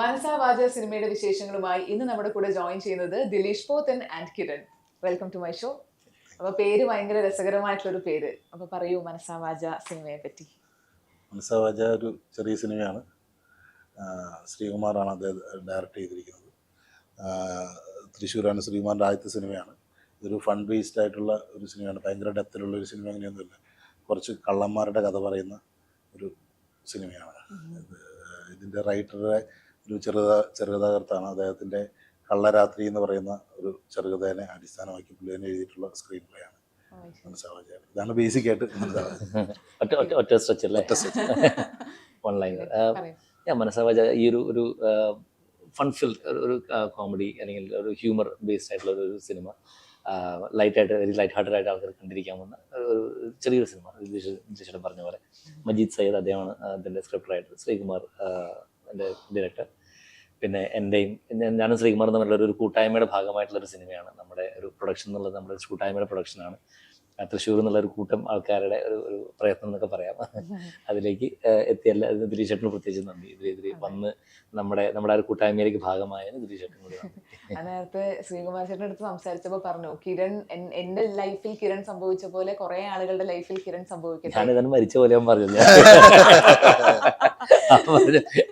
മനസാ വാച സിനിമയുടെ വിശേഷങ്ങളുമായി ഇന്ന് നമ്മുടെ കൂടെ ജോയിൻ ചെയ്യുന്നത് Dileesh Pothan and Kiran. Welcome to my show അപ്പൊ പേര് ഭയങ്കര രസകരമായിട്ടുള്ള ഒരു പേര്. അപ്പൊ പറയൂ മനസാ വാച സിനിമയെ പറ്റി. മനസ്സാവാച ഒരു ചെറിയ സിനിമയാണ്. ശ്രീകുമാറാണ് അദ്ദേഹം ഡയറക്റ്റ് ചെയ്തിരിക്കുന്നത്. തൃശ്ശൂരാണ് ശ്രീകുമാറിന്റെ ആദ്യത്തെ സിനിമയാണ്. ഇതൊരു ഫണ്ട് ബേസ്ഡ് ആയിട്ടുള്ള ഒരു സിനിമയാണ്. ഭയങ്കര ഡെപ്തിലുള്ള ഒരു സിനിമ അങ്ങനെയൊന്നുമില്ല കുറച്ച് കള്ളന്മാരുടെ കഥ പറയുന്ന ഒരു സിനിമയാണ്. ഇത് ഇതിന്റെ റൈറ്ററുടെ ഒരു ചെറുത ചെറുകഥാകൃത്താണ്. അദ്ദേഹത്തിന്റെ കള്ളരാത്രി എന്ന് പറയുന്ന ഒരു ചെറുകഥേനെ അടിസ്ഥാനമാക്കി പുള്ളി തന്നെ എഴുതിയിട്ടുള്ള സ്ക്രീൻ പ്ലേ ആണ്. ഇതാണ് ബേസിക് ആയിട്ട് ഒറ്റ സ്ട്രെച്ച് അല്ലേ? ഓൺലൈൻ ലൈനർ ഞാൻ മനസ്സാവാച ഈ ഒരു ഒരു ഫൺ ഒരു കോമഡി അല്ലെങ്കിൽ ഒരു ഹ്യൂമർ ബേസ്ഡ് ആയിട്ടുള്ള ഒരു സിനിമ ലൈറ്റായിട്ട് വെരി ലൈറ്റ് ഹാർട്ടഡ് ആയിട്ട് ആൾക്കാർ കണ്ടിരിക്കാവുന്ന ഒരു ചെറിയൊരു സിനിമ ചേട്ടൻ പറഞ്ഞ പോലെ. മജീദ് സയ്യദ് അദ്ദേഹമാണ് അതിന്റെ സ്ക്രിപ്റ്റ് റൈറ്റർ ശ്രീകുമാർ എന്റെ ഡയറക്ടർ പിന്നെ എന്റെയും ഞാനും ശ്രീകുമാറും തമ്മിലുള്ള ഒരു കൂട്ടായ്മയുടെ ഭാഗമായിട്ടുള്ള ഒരു സിനിമയാണ്. നമ്മുടെ ഒരു പ്രൊഡക്ഷൻ എന്നുള്ളത് നമ്മുടെ ഒരു കൂട്ടായ്മയുടെ പ്രൊഡക്ഷനാണ് തൃശ്ശൂർ എന്നുള്ള ഒരു കൂട്ടം ആൾക്കാരുടെ ഒരു ഒരു പ്രയത്നം എന്നൊക്കെ പറയാം. അതിലേക്ക് എത്തിയല്ല എത്തിയ എല്ലാ ദിലീഷേട്ടന് പ്രത്യേകിച്ച് നന്ദി. ഇതിൽ വന്ന് നമ്മുടെ നമ്മുടെ ആ ഒരു കൂട്ടായ്മയിലേക്ക് ഭാഗമായതിന് ദിലീഷേട്ടനും കൂടി നേരത്തെ ശ്രീകുമാർ ചേട്ടന്റെ അടുത്ത് സംസാരിച്ചപ്പോൾ പറഞ്ഞു കിരൺ എന്റെ ലൈഫിൽ കിരൺ സംഭവിച്ച പോലെ കുറെ ആളുകളുടെ ലൈഫിൽ കിരൺ സംഭവിക്കട്ടെ. ഞാനിതാണ് മരിച്ച പോലെ ഞാൻ പറഞ്ഞില്ല. പറഞ്ഞു,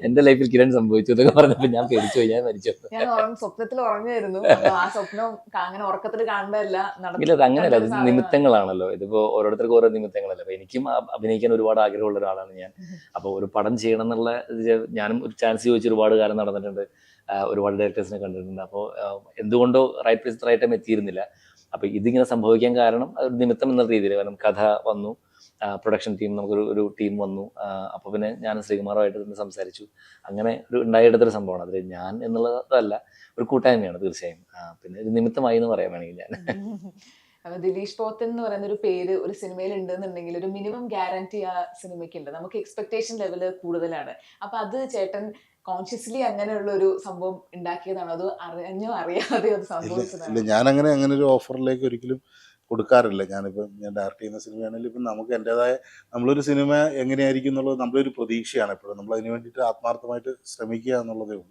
എന്റെ ലൈഫിൽ കിരൺ സംഭവിച്ചു എന്നൊക്കെ പറഞ്ഞപ്പോ ഞാൻ പേടിച്ചു പോയി ഞാൻ മരിച്ചു. ഞാൻ സ്വപ്നത്തിൽ ഉറങ്ങായിരുന്നു ആ സ്വപ്നം അങ്ങനെ ഉറക്കത്തിൽ കാണുമ്പോഴല്ല ഇല്ല അത് അങ്ങനെയല്ല അത് നിമിത്തങ്ങളാണല്ലോ. ഇതിപ്പോ ഓരോരുത്തർക്കും ഓരോ നിമിത്തങ്ങളല്ലേ. അപ്പൊ എനിക്കും അഭിനയിക്കാൻ ഒരുപാട് ആഗ്രഹമുള്ള ഒരാളാണ് ഞാൻ. അപ്പൊ ഒരു പടം ചെയ്യണം എന്നുള്ള ഞാനും ഒരു ചാൻസ് ചോദിച്ച് ഒരുപാട് കാലം നടന്നിട്ടുണ്ട്. ഒരുപാട് ഡയറക്ടേഴ്സിനെ കണ്ടിട്ടുണ്ട്. അപ്പോൾ എന്തുകൊണ്ടോ റൈറ്റ് പ്ലേസ് റൈറ്റ് ടൈം എത്തിയിരുന്നില്ല. അപ്പൊ ഇതിങ്ങനെ സംഭവിക്കാൻ കാരണം ഒരു നിമിത്തം എന്ന രീതിയിൽ. കാരണം കഥ വന്നു. പ്രൊഡക്ഷൻ ടീം നമുക്കൊരു ഒരു ടീം വന്നു. അപ്പോൾ അപ്പൊ പിന്നെ ഞാൻ ശ്രീകുമാറുമായിട്ട് തന്നെ സംസാരിച്ചു. അങ്ങനെ ഒരു ഉണ്ടായെടുത്തൊരു സംഭവമാണ്. അതിൽ ഞാൻ എന്നുള്ളതല്ല ഒരു കൂട്ടായ്മയാണ് തീർച്ചയായും. പിന്നെ ഒരു നിമിത്തമായി എന്ന് പറയാൻ വേണമെങ്കിൽ ഞാൻ. അപ്പൊ ദിലീഷ് പോത്തൻ എന്ന് പറയുന്ന ഒരു പേര് ഒരു സിനിമയിൽ ഉണ്ടെന്നുണ്ടെങ്കിൽ ഒരു മിനിമം ഗ്യാരണ്ടി ആ സിനിമയ്ക്ക് ഉണ്ട് നമുക്ക് എക്സ്പെക്ടേഷൻ ലെവൽ കൂടുതലാണ്. അപ്പൊ അത് ചേട്ടൻ കോൺഷ്യസ്ലി അങ്ങനെയുള്ള ഒരു സംഭവം ഉണ്ടാക്കിയതാണോ? അത് അറിഞ്ഞോ അറിയാതെയോ അത് സംഭവിച്ചതാണ് ഞാൻ അങ്ങനെ ഞാനങ്ങനെ അങ്ങനെ ഒരു ഓഫറിലേക്ക് ഒരിക്കലും കൊടുക്കാറില്ല. ഞാനിപ്പം ഞാൻ ഡയറക്റ്റ് ചെയ്യുന്ന സിനിമയാണെങ്കിലും ഇപ്പം നമുക്ക് എന്റെതായ നമ്മളൊരു സിനിമ എങ്ങനെയായിരിക്കും എന്നുള്ളത് നമ്മളൊരു പ്രതീക്ഷയാണ് എപ്പോഴും. നമ്മൾ അതിന് വേണ്ടിയിട്ട് ആത്മാർത്ഥമായിട്ട് ശ്രമിക്കുക എന്നുള്ളതേ ഉള്ളൂ.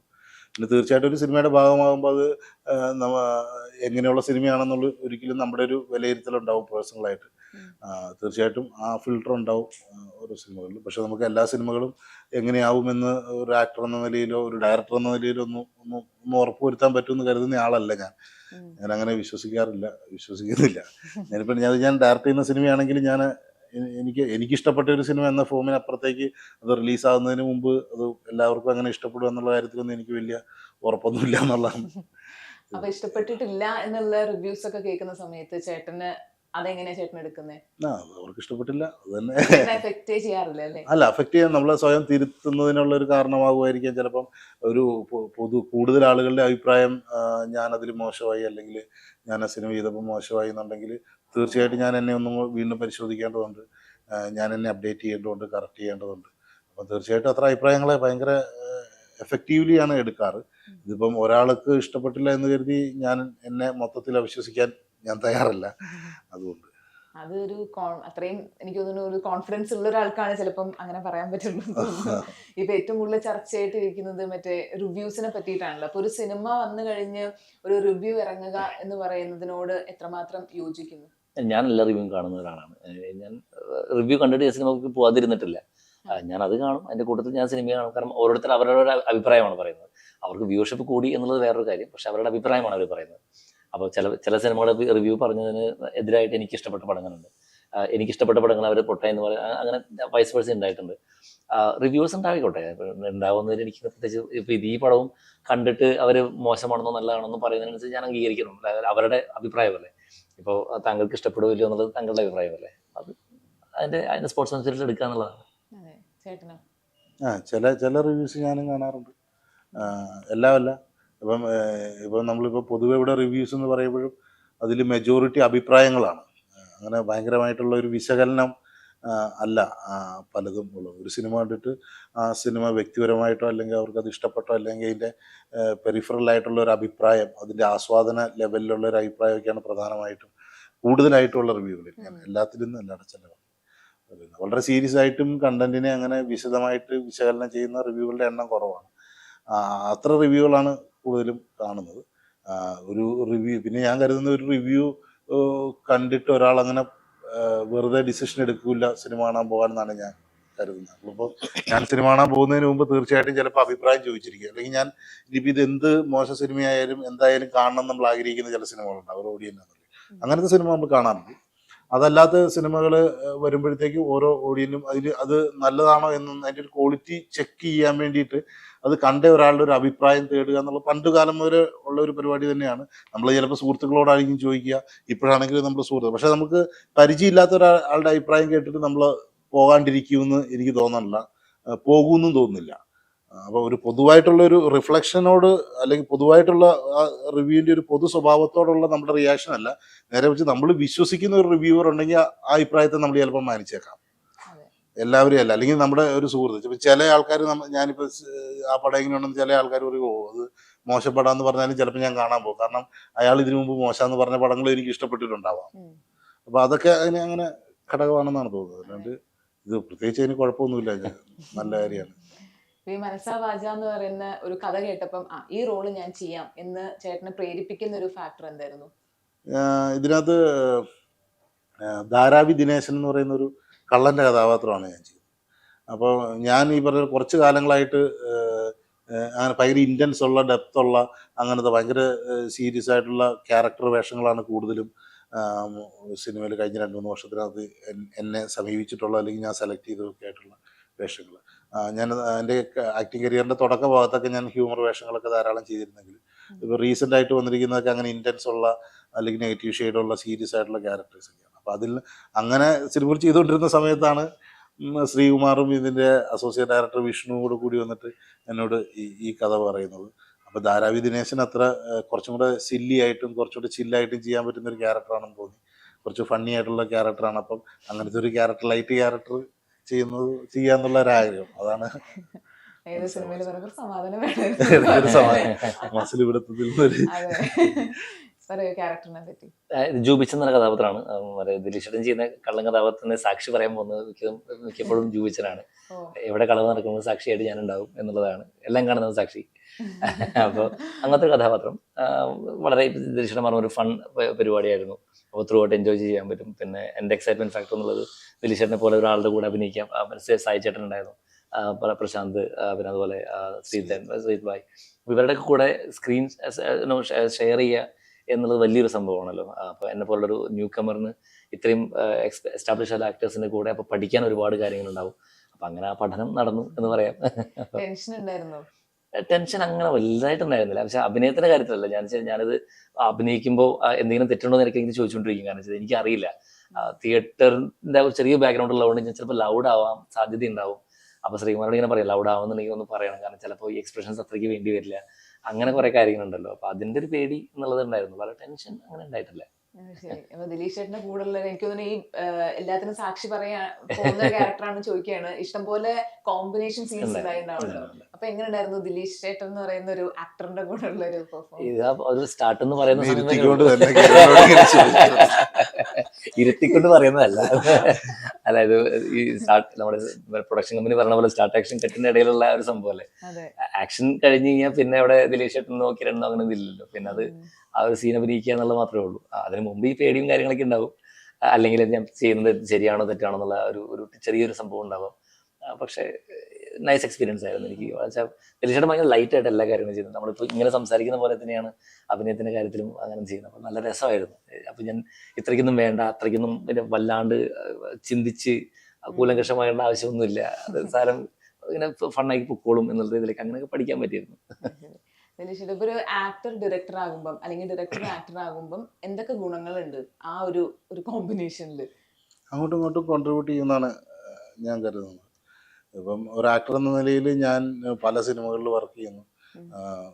പിന്നെ തീർച്ചയായിട്ടും ഒരു സിനിമയുടെ ഭാഗമാകുമ്പോൾ അത് നമ്മ എങ്ങനെയുള്ള സിനിമയാണെന്നുള്ള ഒരിക്കലും നമ്മുടെ ഒരു വിലയിരുത്തലുണ്ടാവും പേഴ്സണലായിട്ട്. തീർച്ചയായിട്ടും ആ ഫിൽട്ടർ ഉണ്ടാവും ഒരു ഓരോ സിനിമകളിലും. പക്ഷെ നമുക്ക് എല്ലാ സിനിമകളും എങ്ങനെയാവുമെന്ന് ഒരു ആക്ടർ എന്ന നിലയിലോ ഒരു ഡയറക്ടർ എന്ന നിലയിലോ ഒന്നും ഒന്നും ഒന്നും ഉറപ്പുവരുത്താൻ പറ്റുമെന്ന് കരുതുന്ന ആളല്ല ഞാൻ. ഞാൻ അങ്ങനെ വിശ്വസിക്കാറില്ല വിശ്വസിക്കുന്നില്ല. ഞാനിപ്പോൾ ഞാൻ ഞാൻ ഡയറക്റ്റ് ചെയ്യുന്ന സിനിമയാണെങ്കിൽ ഞാൻ എനിക്ക് എനിക്ക് ഇഷ്ടപ്പെട്ട ഒരു സിനിമ എന്ന ഫോമിനപ്പുറത്തേക്ക് അത് റിലീസാകുന്നതിന് മുമ്പ് അത് എല്ലാവർക്കും അങ്ങനെ ഇഷ്ടപ്പെടുക എന്നുള്ള കാര്യത്തിലൊന്നും എനിക്ക് വലിയ ഉറപ്പൊന്നുമില്ല എന്നുള്ളതാണ്. അപ്പൊ ഇഷ്ടപ്പെട്ടിട്ടില്ല എന്നുള്ള റിവ്യൂസ് ഒക്കെ കേൾക്കുന്ന സമയത്ത് ചേട്ടന് അതെങ്ങനെയാ ചേട്ടൻ എടുക്കുന്നത് അവർക്ക് ഇഷ്ടപ്പെട്ടില്ല തന്നെ. ചെയ്യാറില്ല അല്ലേ? അല്ല അഫക്റ്റ് ചെയ്യാൻ നമ്മളെ സ്വയം തിരുത്തുന്നതിനുള്ള ഒരു കാരണമാകുമായിരിക്കാം ചിലപ്പം ഒരു പൊതു കൂടുതൽ ആളുകളുടെ അഭിപ്രായം ഞാൻ അതിൽ മോശമായി അല്ലെങ്കിൽ ഞാൻ ആ സിനിമ ചെയ്തപ്പോൾ മോശമായി എന്നുണ്ടെങ്കിൽ തീർച്ചയായിട്ടും ഞാൻ എന്നെ ഒന്നും വീണ്ടും പരിശോധിക്കേണ്ടതുണ്ട്. ഞാൻ എന്നെ അപ്ഡേറ്റ് ചെയ്യേണ്ടതുണ്ട് കറക്റ്റ് ചെയ്യേണ്ടതുണ്ട്. അപ്പം തീർച്ചയായിട്ടും അത്ര അഭിപ്രായങ്ങളെ ഭയങ്കര എഫക്റ്റീവ്ലി ആണ് എടുക്കാറ്. ഇതിപ്പം ഒരാൾക്ക് ഇഷ്ടപ്പെട്ടില്ല എന്ന് കരുതി ഞാൻ എന്നെ മൊത്തത്തിൽ അവിശ്വസിക്കാൻ ഞാൻ തയ്യാറല്ല. അതുകൊണ്ട്. അതൊരു അത്രയും എനിക്ക് തോന്നുന്നു ഒരു കോൺഫിഡൻസ് ഉള്ള ഒരാൾക്കാണ് ചിലപ്പം അങ്ങനെ പറയാൻ പറ്റുള്ളൂ. ഇപ്പൊ ഏറ്റവും കൂടുതൽ ചർച്ചയായിട്ട് ഇരിക്കുന്നത് മറ്റേ റിവ്യൂസിനെ പറ്റിയിട്ടാണല്ലോ. അപ്പൊ ഒരു സിനിമ വന്നു കഴിഞ്ഞ് ഒരു റിവ്യൂ ഇറങ്ങുക എന്ന് പറയുന്നതിനോട് എത്രമാത്രം യോജിക്കുന്നു? ഞാൻ എല്ലാ റിവ്യൂവും കാണുന്ന ഒരാളാണ്. ഞാൻ റിവ്യൂ കണ്ടിട്ട് ഞാൻ സിനിമക്ക് പോകാതിരുന്നിട്ടില്ല ഞാൻ അത് കാണും. അതിന്റെ കൂട്ടത്തിൽ ഞാൻ സിനിമ കാണും. കാരണം ഓരോരുത്തർ അവരുടെ അഭിപ്രായമാണ് പറയുന്നത്. അവർക്ക് വ്യൂഷിപ്പ് കൂടി എന്നുള്ളത് വേറൊരു കാര്യം. പക്ഷെ അവരുടെ അഭിപ്രായമാണ് അവർ പറയുന്നത്. അപ്പോൾ ചില ചില സിനിമകളുടെ റിവ്യൂ പറഞ്ഞതിന് എതിരായിട്ട് എനിക്ക് ഇഷ്ടപ്പെട്ട പടങ്ങളുണ്ട്. എനിക്ക് ഇഷ്ടപ്പെട്ട പടങ്ങൾ അവർ പൊട്ട എന്ന് പറയാം അങ്ങനെ വൈസ് പേഴ്സ് ഉണ്ടായിട്ടുണ്ട്. റിവ്യൂസ് ഉണ്ടായിക്കോട്ടെ. ഉണ്ടാവുന്നതിൽ എനിക്ക് പ്രത്യേകിച്ച് ഇപ്പൊ ഇത് ഈ പടവും കണ്ടിട്ട് അവർ മോശമാണെന്നോ നല്ലതാണെന്നോ പറയുന്നതിനനുസരിച്ച് ഞാൻ അംഗീകരിക്കണം അവരുടെ അവരുടെ അഭിപ്രായമല്ലേ. ഇപ്പോൾ താങ്കൾക്ക് ഇഷ്ടപ്പെടുമല്ലോ എന്നുള്ളത് താങ്കളുടെ അഭിപ്രായമല്ലേ അത് അതിന്റെ അതിന്റെ സ്പോർട്സ് അനുസരിച്ച് എടുക്കുക എന്നുള്ളതാണ്. ആ ചില ചില റിവ്യൂസ് ഞാനും കാണാറുണ്ട്. എല്ലാമല്ല എല്ലാം അല്ല. ഇപ്പം ഇപ്പം നമ്മളിപ്പോൾ പൊതുവെ ഇവിടെ റിവ്യൂസ് എന്ന് പറയുമ്പോഴും അതിൽ മെജോറിറ്റി അഭിപ്രായങ്ങളാണ്. അങ്ങനെ ഭയങ്കരമായിട്ടുള്ള ഒരു വിശകലനം അല്ല പലതും ഉള്ളത് ഒരു സിനിമ കണ്ടിട്ട് ആ സിനിമ വ്യക്തിപരമായിട്ടോ അല്ലെങ്കിൽ അവർക്ക് അത് ഇഷ്ടപ്പെട്ടോ അല്ലെങ്കിൽ അതിന്റെ പെരിഫറലായിട്ടുള്ള ഒരു അഭിപ്രായം അതിന്റെ ആസ്വാദന ലെവലിലുള്ള ഒരു അഭിപ്രായമൊക്കെയാണ് പ്രധാനമായിട്ടും കൂടുതലായിട്ടുള്ള റിവ്യൂകളിൽ. എല്ലാത്തിലും നിന്നും അല്ലാതെ ചില വളരെ സീരിയസ് ആയിട്ടും കണ്ടന്റിനെ അങ്ങനെ വിശദമായിട്ട് വിശകലനം ചെയ്യുന്ന റിവ്യൂകളുടെ എണ്ണം കുറവാണ്. അത്ര റിവ്യൂകളാണ് കൂടുതലും കാണുന്നത്. ഒരു റിവ്യൂ പിന്നെ ഞാൻ കരുതുന്ന ഒരു റിവ്യൂ കണ്ടിട്ട് ഒരാൾ അങ്ങനെ വെറുതെ ഡിസിഷൻ എടുക്കില്ല സിനിമ കാണാൻ പോകാനെന്നാണ് ഞാൻ കരുതുന്നത്. അപ്പോൾ ഞാൻ സിനിമ കാണാൻ പോകുന്നതിന് മുമ്പ് തീർച്ചയായിട്ടും ചിലപ്പോൾ അഭിപ്രായം ചോദിച്ചിരിക്കും. അല്ലെങ്കിൽ ഞാൻ ഇനിയിപ്പോൾ ഇത് എന്ത് മോശ സിനിമയായാലും എന്തായാലും കാണണം നമ്മൾ ആഗ്രഹിക്കുന്ന ചില സിനിമകളുണ്ട് അവർ ഓഡിയൻസ് അങ്ങനത്തെ സിനിമ നമ്മൾ കാണാറുണ്ട്. അതല്ലാത്ത സിനിമകൾ വരുമ്പോഴത്തേക്ക് ഓരോ ഓഡിയനും അതിൽ അത് നല്ലതാണോ എന്ന് അതിന്റെ ഒരു ക്വാളിറ്റി ചെക്ക് ചെയ്യാൻ വേണ്ടിയിട്ട് അത് കണ്ട ഒരാളുടെ ഒരു അഭിപ്രായം തേടുക എന്നുള്ള പണ്ട് കാലം മുതൽ ഉള്ള ഒരു പരിപാടി തന്നെയാണ്. നമ്മൾ ചിലപ്പോൾ സുഹൃത്തുക്കളോടായിരിക്കും ചോദിക്കുക ഇപ്പോഴാണെങ്കിൽ നമ്മൾ സുഹൃത്ത്. പക്ഷെ നമുക്ക് പരിചയമില്ലാത്ത ഒരാളുടെ അഭിപ്രായം കേട്ടിട്ട് നമ്മൾ പോകാണ്ടിരിക്കുമെന്ന് എനിക്ക് തോന്നണില്ല പോകുമെന്നും തോന്നുന്നില്ല. അപ്പോൾ ഒരു പൊതുവായിട്ടുള്ള ഒരു റിഫ്ലക്ഷനോട് അല്ലെങ്കിൽ പൊതുവായിട്ടുള്ള ആ റിവ്യൂവിന്റെ ഒരു പൊതു സ്വഭാവത്തോടുള്ള നമ്മുടെ റിയാക്ഷൻ അല്ല. നേരെ വെച്ച് നമ്മൾ വിശ്വസിക്കുന്ന ഒരു റിവ്യൂവർ ഉണ്ടെങ്കിൽ ആ അഭിപ്രായത്തെ നമ്മൾ ചിലപ്പോൾ മാനിച്ചേക്കാം. എല്ലാവരും അല്ല. അല്ലെങ്കിൽ നമ്മുടെ ഒരു സുഹൃത്ത്. ഇപ്പം ചില ആൾക്കാർ ഞാനിപ്പോൾ ആ പടം എങ്ങനെയുണ്ടെന്ന് ചില ആൾക്കാർ ഒരു അത് മോശപ്പെടാന്ന് പറഞ്ഞാലും ചിലപ്പോൾ ഞാൻ കാണാൻ പോകും. കാരണം അയാൾ ഇതിനു മുമ്പ് മോശമെന്ന് പറഞ്ഞ പടങ്ങൾ എനിക്ക് ഇഷ്ടപ്പെട്ടിട്ടുണ്ടാവാം. ഉം. അപ്പൊ അതൊക്കെ അതിന് അങ്ങനെ ഘടകമാണെന്നാണ് തോന്നുന്നത്. അല്ലാണ്ട് ഇത് പ്രത്യേകിച്ച് അതിന് കുഴപ്പമൊന്നുമില്ല. നല്ല കാര്യമാണ്. ഈ മനസ്സാ വാച എന്ന് പറയുന്ന ഒരു കഥ കേട്ടപ്പം ആ ഈ റോൾ ഞാൻ ചെയ്യാം എന്ന് ചേട്ടനെ പ്രേരിപ്പിക്കുന്ന ഒരു ഫാക്ടർ എന്തായിരുന്നു? ഇതിനകത്ത് ധാരാവി ദിനേശൻ എന്ന് പറയുന്ന ഒരു കള്ളന്റെ കഥാപാത്രമാണ് ഞാൻ ചെയ്യുന്നത് അപ്പോൾ ഞാൻ ഈ പറഞ്ഞ കുറച്ച് കാലങ്ങളായിട്ട് അങ്ങനെ ഭയങ്കര ഇന്റൻസ് ഉള്ള ഡെപ്ത് ഉള്ള അങ്ങനത്തെ ഭയങ്കര സീരിയസ് ആയിട്ടുള്ള ക്യാരക്ടർ വേഷങ്ങളാണ് കൂടുതലും സിനിമയിൽ കഴിഞ്ഞ രണ്ട് മൂന്ന് വർഷത്തിനകത്ത് എന്നെ സമീപിച്ചിട്ടുള്ള അല്ലെങ്കിൽ ഞാൻ സെലക്ട് ചെയ്തതൊക്കെ ആയിട്ടുള്ള വേഷങ്ങൾ. ഞാൻ എന്റെ ആക്ടിങ് കരിയറിന്റെ തുടക്ക ഭാഗത്തൊക്കെ ഞാൻ ഹ്യൂമർ വേഷങ്ങളൊക്കെ ധാരാളം ചെയ്തിരുന്നെങ്കിൽ ഇപ്പോൾ റീസെന്റ് ആയിട്ട് വന്നിരിക്കുന്നതൊക്കെ അങ്ങനെ ഇന്റൻസ് ഉള്ള അല്ലെങ്കിൽ നെഗറ്റീവ് ഷെയ്ഡുള്ള സീരിയസ് ആയിട്ടുള്ള ക്യാരക്ടേഴ്സ് ഒക്കെയാണ്. അപ്പോൾ അതിൽ അങ്ങനെ സിനിമ ചെയ്തുകൊണ്ടിരുന്ന സമയത്താണ് ശ്രീകുമാറും ഇതിന്റെ അസോസിയേറ്റ് ഡയറക്ടർ വിഷ്ണുവോട് കൂടി വന്നിട്ട് എന്നോട് ഈ ഈ കഥ പറയുന്നത്. അപ്പോൾ ധാരാവി ദിനേശൻ അത്ര കുറച്ചും കൂടെ സില്ലി ആയിട്ടും കുറച്ചുകൂടെ ചില്ലായിട്ടും ചെയ്യാൻ പറ്റുന്ന ഒരു ക്യാരക്ടറാണെന്ന് തോന്നി. കുറച്ച് ഫണ്ണി ആയിട്ടുള്ള ക്യാരക്ടറാണ് അപ്പം അങ്ങനത്തെ ഒരു ക്യാരക്ടർ ലൈറ്റ് ക്യാരക്ടർ ചെയ്യുന്നത് ചെയ്യാന്നുള്ള ഒരു ആഗ്രഹം അതാണ് ഏത് സിനിമയിൽ പറയുമ്പോൾ സമാധാനം ഒരു സമാധാനം. മസിൽ പിടുത്തത്തിൽ കഥാപാത്രമാണ്. ദിലീഷേട്ടൻ ചെയ്യുന്ന കള്ളൻ കഥാപാത്രത്തിന് സാക്ഷി പറയാൻ പോകുന്നത് മിക്കതും മിക്കപ്പോഴും ജൂബിച്ചനാണ്. എവിടെ കളവ് നടക്കുന്നത് സാക്ഷിയായിട്ട് ഞാൻ ഉണ്ടാവും എന്നുള്ളതാണ്. എല്ലാം കാണുന്നത് സാക്ഷി. അപ്പോൾ അങ്ങനത്തെ ഒരു കഥാപാത്രം. വളരെ ദിലീഷേട്ടൻ പറഞ്ഞ ഒരു ഫൺ പരിപാടിയായിരുന്നു. അപ്പോൾ ത്രൂ ഔട്ട് എൻജോയ് ചെയ്യാൻ പറ്റും. പിന്നെ എന്റെ എക്സൈറ്റ്മെന്റ് ഫാക്ടർ എന്നുള്ളത് ദിലീഷേട്ടനെ പോലെ ഒരാളുടെ കൂടെ അഭിനയിക്കാം. മനസ്സിലെ സായി ചേട്ടൻ ഉണ്ടായിരുന്നു. പ്രശാന്ത് പിന്നെ അതുപോലെ ശ്രീധൻ ശ്രീത് ഭായ്. ഇവരുടെ കൂടെ സ്ക്രീൻ ഷെയർ ചെയ്യുക എന്നുള്ളത് വലിയൊരു സംഭവമാണല്ലോ. അപ്പോൾ എന്നെ പോലുള്ളൊരു ന്യൂ കമറിന് ഇത്രയും എസ്റ്റാബ്ലിഷ് ആയ ആക്ടേഴ്സിന്റെ കൂടെ അപ്പോൾ പഠിക്കാൻ ഒരുപാട് കാര്യങ്ങൾ ഉണ്ടാവും അപ്പം അങ്ങനെ ആ പഠനം നടന്നു എന്ന് പറയാം. ടെൻഷൻ ഉണ്ടായിരുന്നു. ടെൻഷൻ അങ്ങനെ വലുതായിട്ടുണ്ടായിരുന്നില്ല. പക്ഷെ അഭിനയത്തിന്റെ കാര്യത്തിലല്ല. ഞാൻ ഞാനത് അഭിനയിക്കുമ്പോൾ എന്തെങ്കിലും തെറ്റുണ്ടോ എന്ന് എനിക്ക് ചോദിച്ചുകൊണ്ടിരിക്കും കാരണം വെച്ചാൽ എനിക്കറിയില്ല തിയേറ്ററിന്റെ ഒരു ചെറിയ ബാക്ക്ഗ്രൗണ്ട് ഉള്ളതുകൊണ്ട് ഞാൻ ചിലപ്പോൾ ലൗഡ് ആവാം സാധ്യത ഉണ്ടാവും അപ്പൊ ശ്രീകുമാരോട് ഇങ്ങനെ പറയാം ലൗഡ് ആവുന്നുണ്ടെങ്കിൽ ഒന്ന് പറയണം. കാരണം ചിലപ്പോൾ ഈ എക്സ്പ്രഷൻസ് അത്രയ്ക്ക് വേണ്ടി വരില്ല. അങ്ങനെ കുറെ കാര്യങ്ങളുണ്ടല്ലോ. അപ്പൊ അതിന്റെ ഒരു പേടി എന്നുള്ളത് ഉണ്ടായിരുന്നു. പല ടെൻഷൻ അങ്ങനെ ഉണ്ടായിട്ടില്ല. ശരി അപ്പൊ ദിലീഷ് ചേട്ടന്റെ കൂടെ ഉള്ള എനിക്ക് തോന്നുന്നു ഈ എല്ലാത്തിനും സാക്ഷി പറയാൻ പോകുന്ന ക്യാരക്ടറാണ് ചോദിക്കുകയാണ്. ഇഷ്ടംപോലെ കോമ്പിനേഷൻ സീൻസ് ഉണ്ടായിട്ടുണ്ടാവുമല്ലോ അപ്പൊ എങ്ങനെ ഉണ്ടായിരുന്നു ദിലീഷ് ചേട്ടൻ എന്ന് പറയുന്ന ഒരു ആക്ടറിന്റെ കൂടെ ഉള്ള ഒരു പെർഫോമൻസ് ഇത് ഒരു സ്റ്റാർട്ട് എന്ന് പറയുന്ന സമയത്ത് ഇരുത്തിക്കൊണ്ട് പറയുന്നതല്ല. അല്ല ഇത് ഈ സ്റ്റാർട്ട് നമ്മുടെ പ്രൊഡക്ഷൻ കമ്പനി പറഞ്ഞ പോലെ സ്റ്റാർട്ട് ആക്ഷൻ കെട്ടിന്റെ ഇടയിലുള്ള ഒരു സംഭവം അല്ലേ ആക്ഷൻ കഴിഞ്ഞ് കഴിഞ്ഞാൽ പിന്നെ അവിടെ ദിലീഷ് ചേട്ടൻ നോക്കി രണ്ടോ അങ്ങനെ ഇതില്ലല്ലോ. ഇല്ലല്ലോ പിന്നെ അത് ആ ഒരു സീൻ അഭിനയിക്കുക എന്നുള്ളത് മാത്രമേ ഉള്ളൂ. ആ, അതിന് മുമ്പ് ഈ പേടിയും കാര്യങ്ങളൊക്കെ ഉണ്ടാവും. അല്ലെങ്കിൽ ഞാൻ ചെയ്യുന്നത് ശരിയാണോ തെറ്റാണോ എന്നുള്ള ഒരു ഒരു ചെറിയൊരു സംഭവം ഉണ്ടാവും. പക്ഷെ നൈസ് എക്സ്പീരിയൻസ് ആയിരുന്നു എനിക്ക്. വെച്ചാൽ ദിലീഷേട്ടൻ ഭയങ്കര ലൈറ്റ് ആയിട്ട് എല്ലാ കാര്യങ്ങളും ചെയ്യുന്നത് നമ്മളിപ്പോൾ ഇങ്ങനെ സംസാരിക്കുന്ന പോലെ തന്നെയാണ് അഭിനയത്തിന്റെ കാര്യത്തിലും അങ്ങനെ ചെയ്യുന്നത്. അപ്പം നല്ല രസമായിരുന്നു. അപ്പം ഞാൻ ഇത്രയ്ക്കൊന്നും വേണ്ട അത്രയ്ക്കൊന്നും പിന്നെ വല്ലാണ്ട് ചിന്തിച്ച് കൂലങ്കഷമാകേണ്ട ആവശ്യമൊന്നുമില്ല. അത് സാരം ഇങ്ങനെ ഫണ്ണാക്കി പൊക്കോളും എന്നുള്ള രീതിയിലേക്ക് അങ്ങനെയൊക്കെ പഠിക്കാൻ പറ്റിയിരുന്നു. ദിലീഷ് ഇപ്പൊ ഒരു ആക്ടർ ഡയറക്ടർ ആകുമ്പം അല്ലെങ്കിൽ ഡയറക്ടർ ആക്ടർ ആകുമ്പം എന്തൊക്കെ ഗുണങ്ങളുണ്ട് ആ ഒരു ഒരു കോമ്പിനേഷനിൽ അങ്ങോട്ടും ഇങ്ങോട്ടും കോൺട്രിബ്യൂട്ട് ചെയ്യുന്നതാണ് ഞാൻ കരുതുന്നത്. ഇപ്പം ഒരു ആക്ടർ എന്ന നിലയിൽ ഞാൻ പല സിനിമകളിൽ വർക്ക് ചെയ്യുന്നു.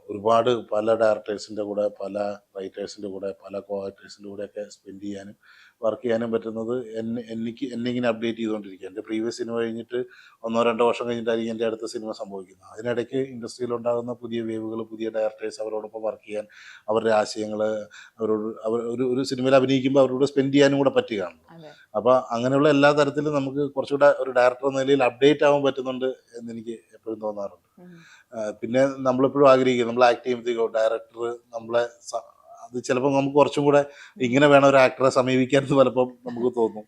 ഒരുപാട് പല ഡയറക്ടേഴ്സിന്റെ കൂടെ പല റൈറ്റേഴ്സിന്റെ കൂടെ പല കോ ആക്ടേഴ്സിന്റെ കൂടെയൊക്കെ സ്പെൻഡ് ചെയ്യാനും വർക്ക് ചെയ്യാനും പറ്റുന്നത് എന്നെ എനിക്ക് എന്നെ ഇങ്ങനെ അപ്ഡേറ്റ് ചെയ്തുകൊണ്ടിരിക്കുക എന്റെ പ്രീവിയസ് സിനിമ കഴിഞ്ഞിട്ട് ഒന്നോ രണ്ടോ വർഷം കഴിഞ്ഞിട്ടായിരിക്കും എന്റെ അടുത്ത സിനിമ സംഭവിക്കുന്നത്. അതിനിടയ്ക്ക് ഇൻഡസ്ട്രിയിൽ ഉണ്ടാകുന്ന പുതിയ വേവുകൾ പുതിയ ഡയറക്ടേഴ്സ് അവരോടൊപ്പം വർക്ക് ചെയ്യാൻ അവരുടെ ആശയങ്ങൾ അവരോട് അവർ ഒരു ഒരു സിനിമയിൽ അഭിനയിക്കുമ്പോൾ അവരോട് സ്പെൻഡ് ചെയ്യാനും കൂടെ പറ്റുകയാണ്. അപ്പോൾ അങ്ങനെയുള്ള എല്ലാ തരത്തിലും നമുക്ക് കുറച്ചുകൂടെ ഒരു ഡയറക്ടർ എന്ന നിലയിൽ അപ്ഡേറ്റ് ആവാൻ പറ്റുന്നുണ്ട് എന്ന് എനിക്ക് എപ്പോഴും തോന്നാറുണ്ട്. പിന്നെ നമ്മളെപ്പോഴും ആഗ്രഹിക്കും നമ്മൾ ആക്ട് ചെയ്യുമ്പോഴത്തേക്കോ ഡയറക്ടർ നമ്മളെ അത് ചിലപ്പോൾ നമുക്ക് കുറച്ചും കൂടെ ഇങ്ങനെ വേണം ഒരു ആക്ടറെ സമീപിക്കാൻ എന്ന് പലപ്പോൾ നമുക്ക് തോന്നും.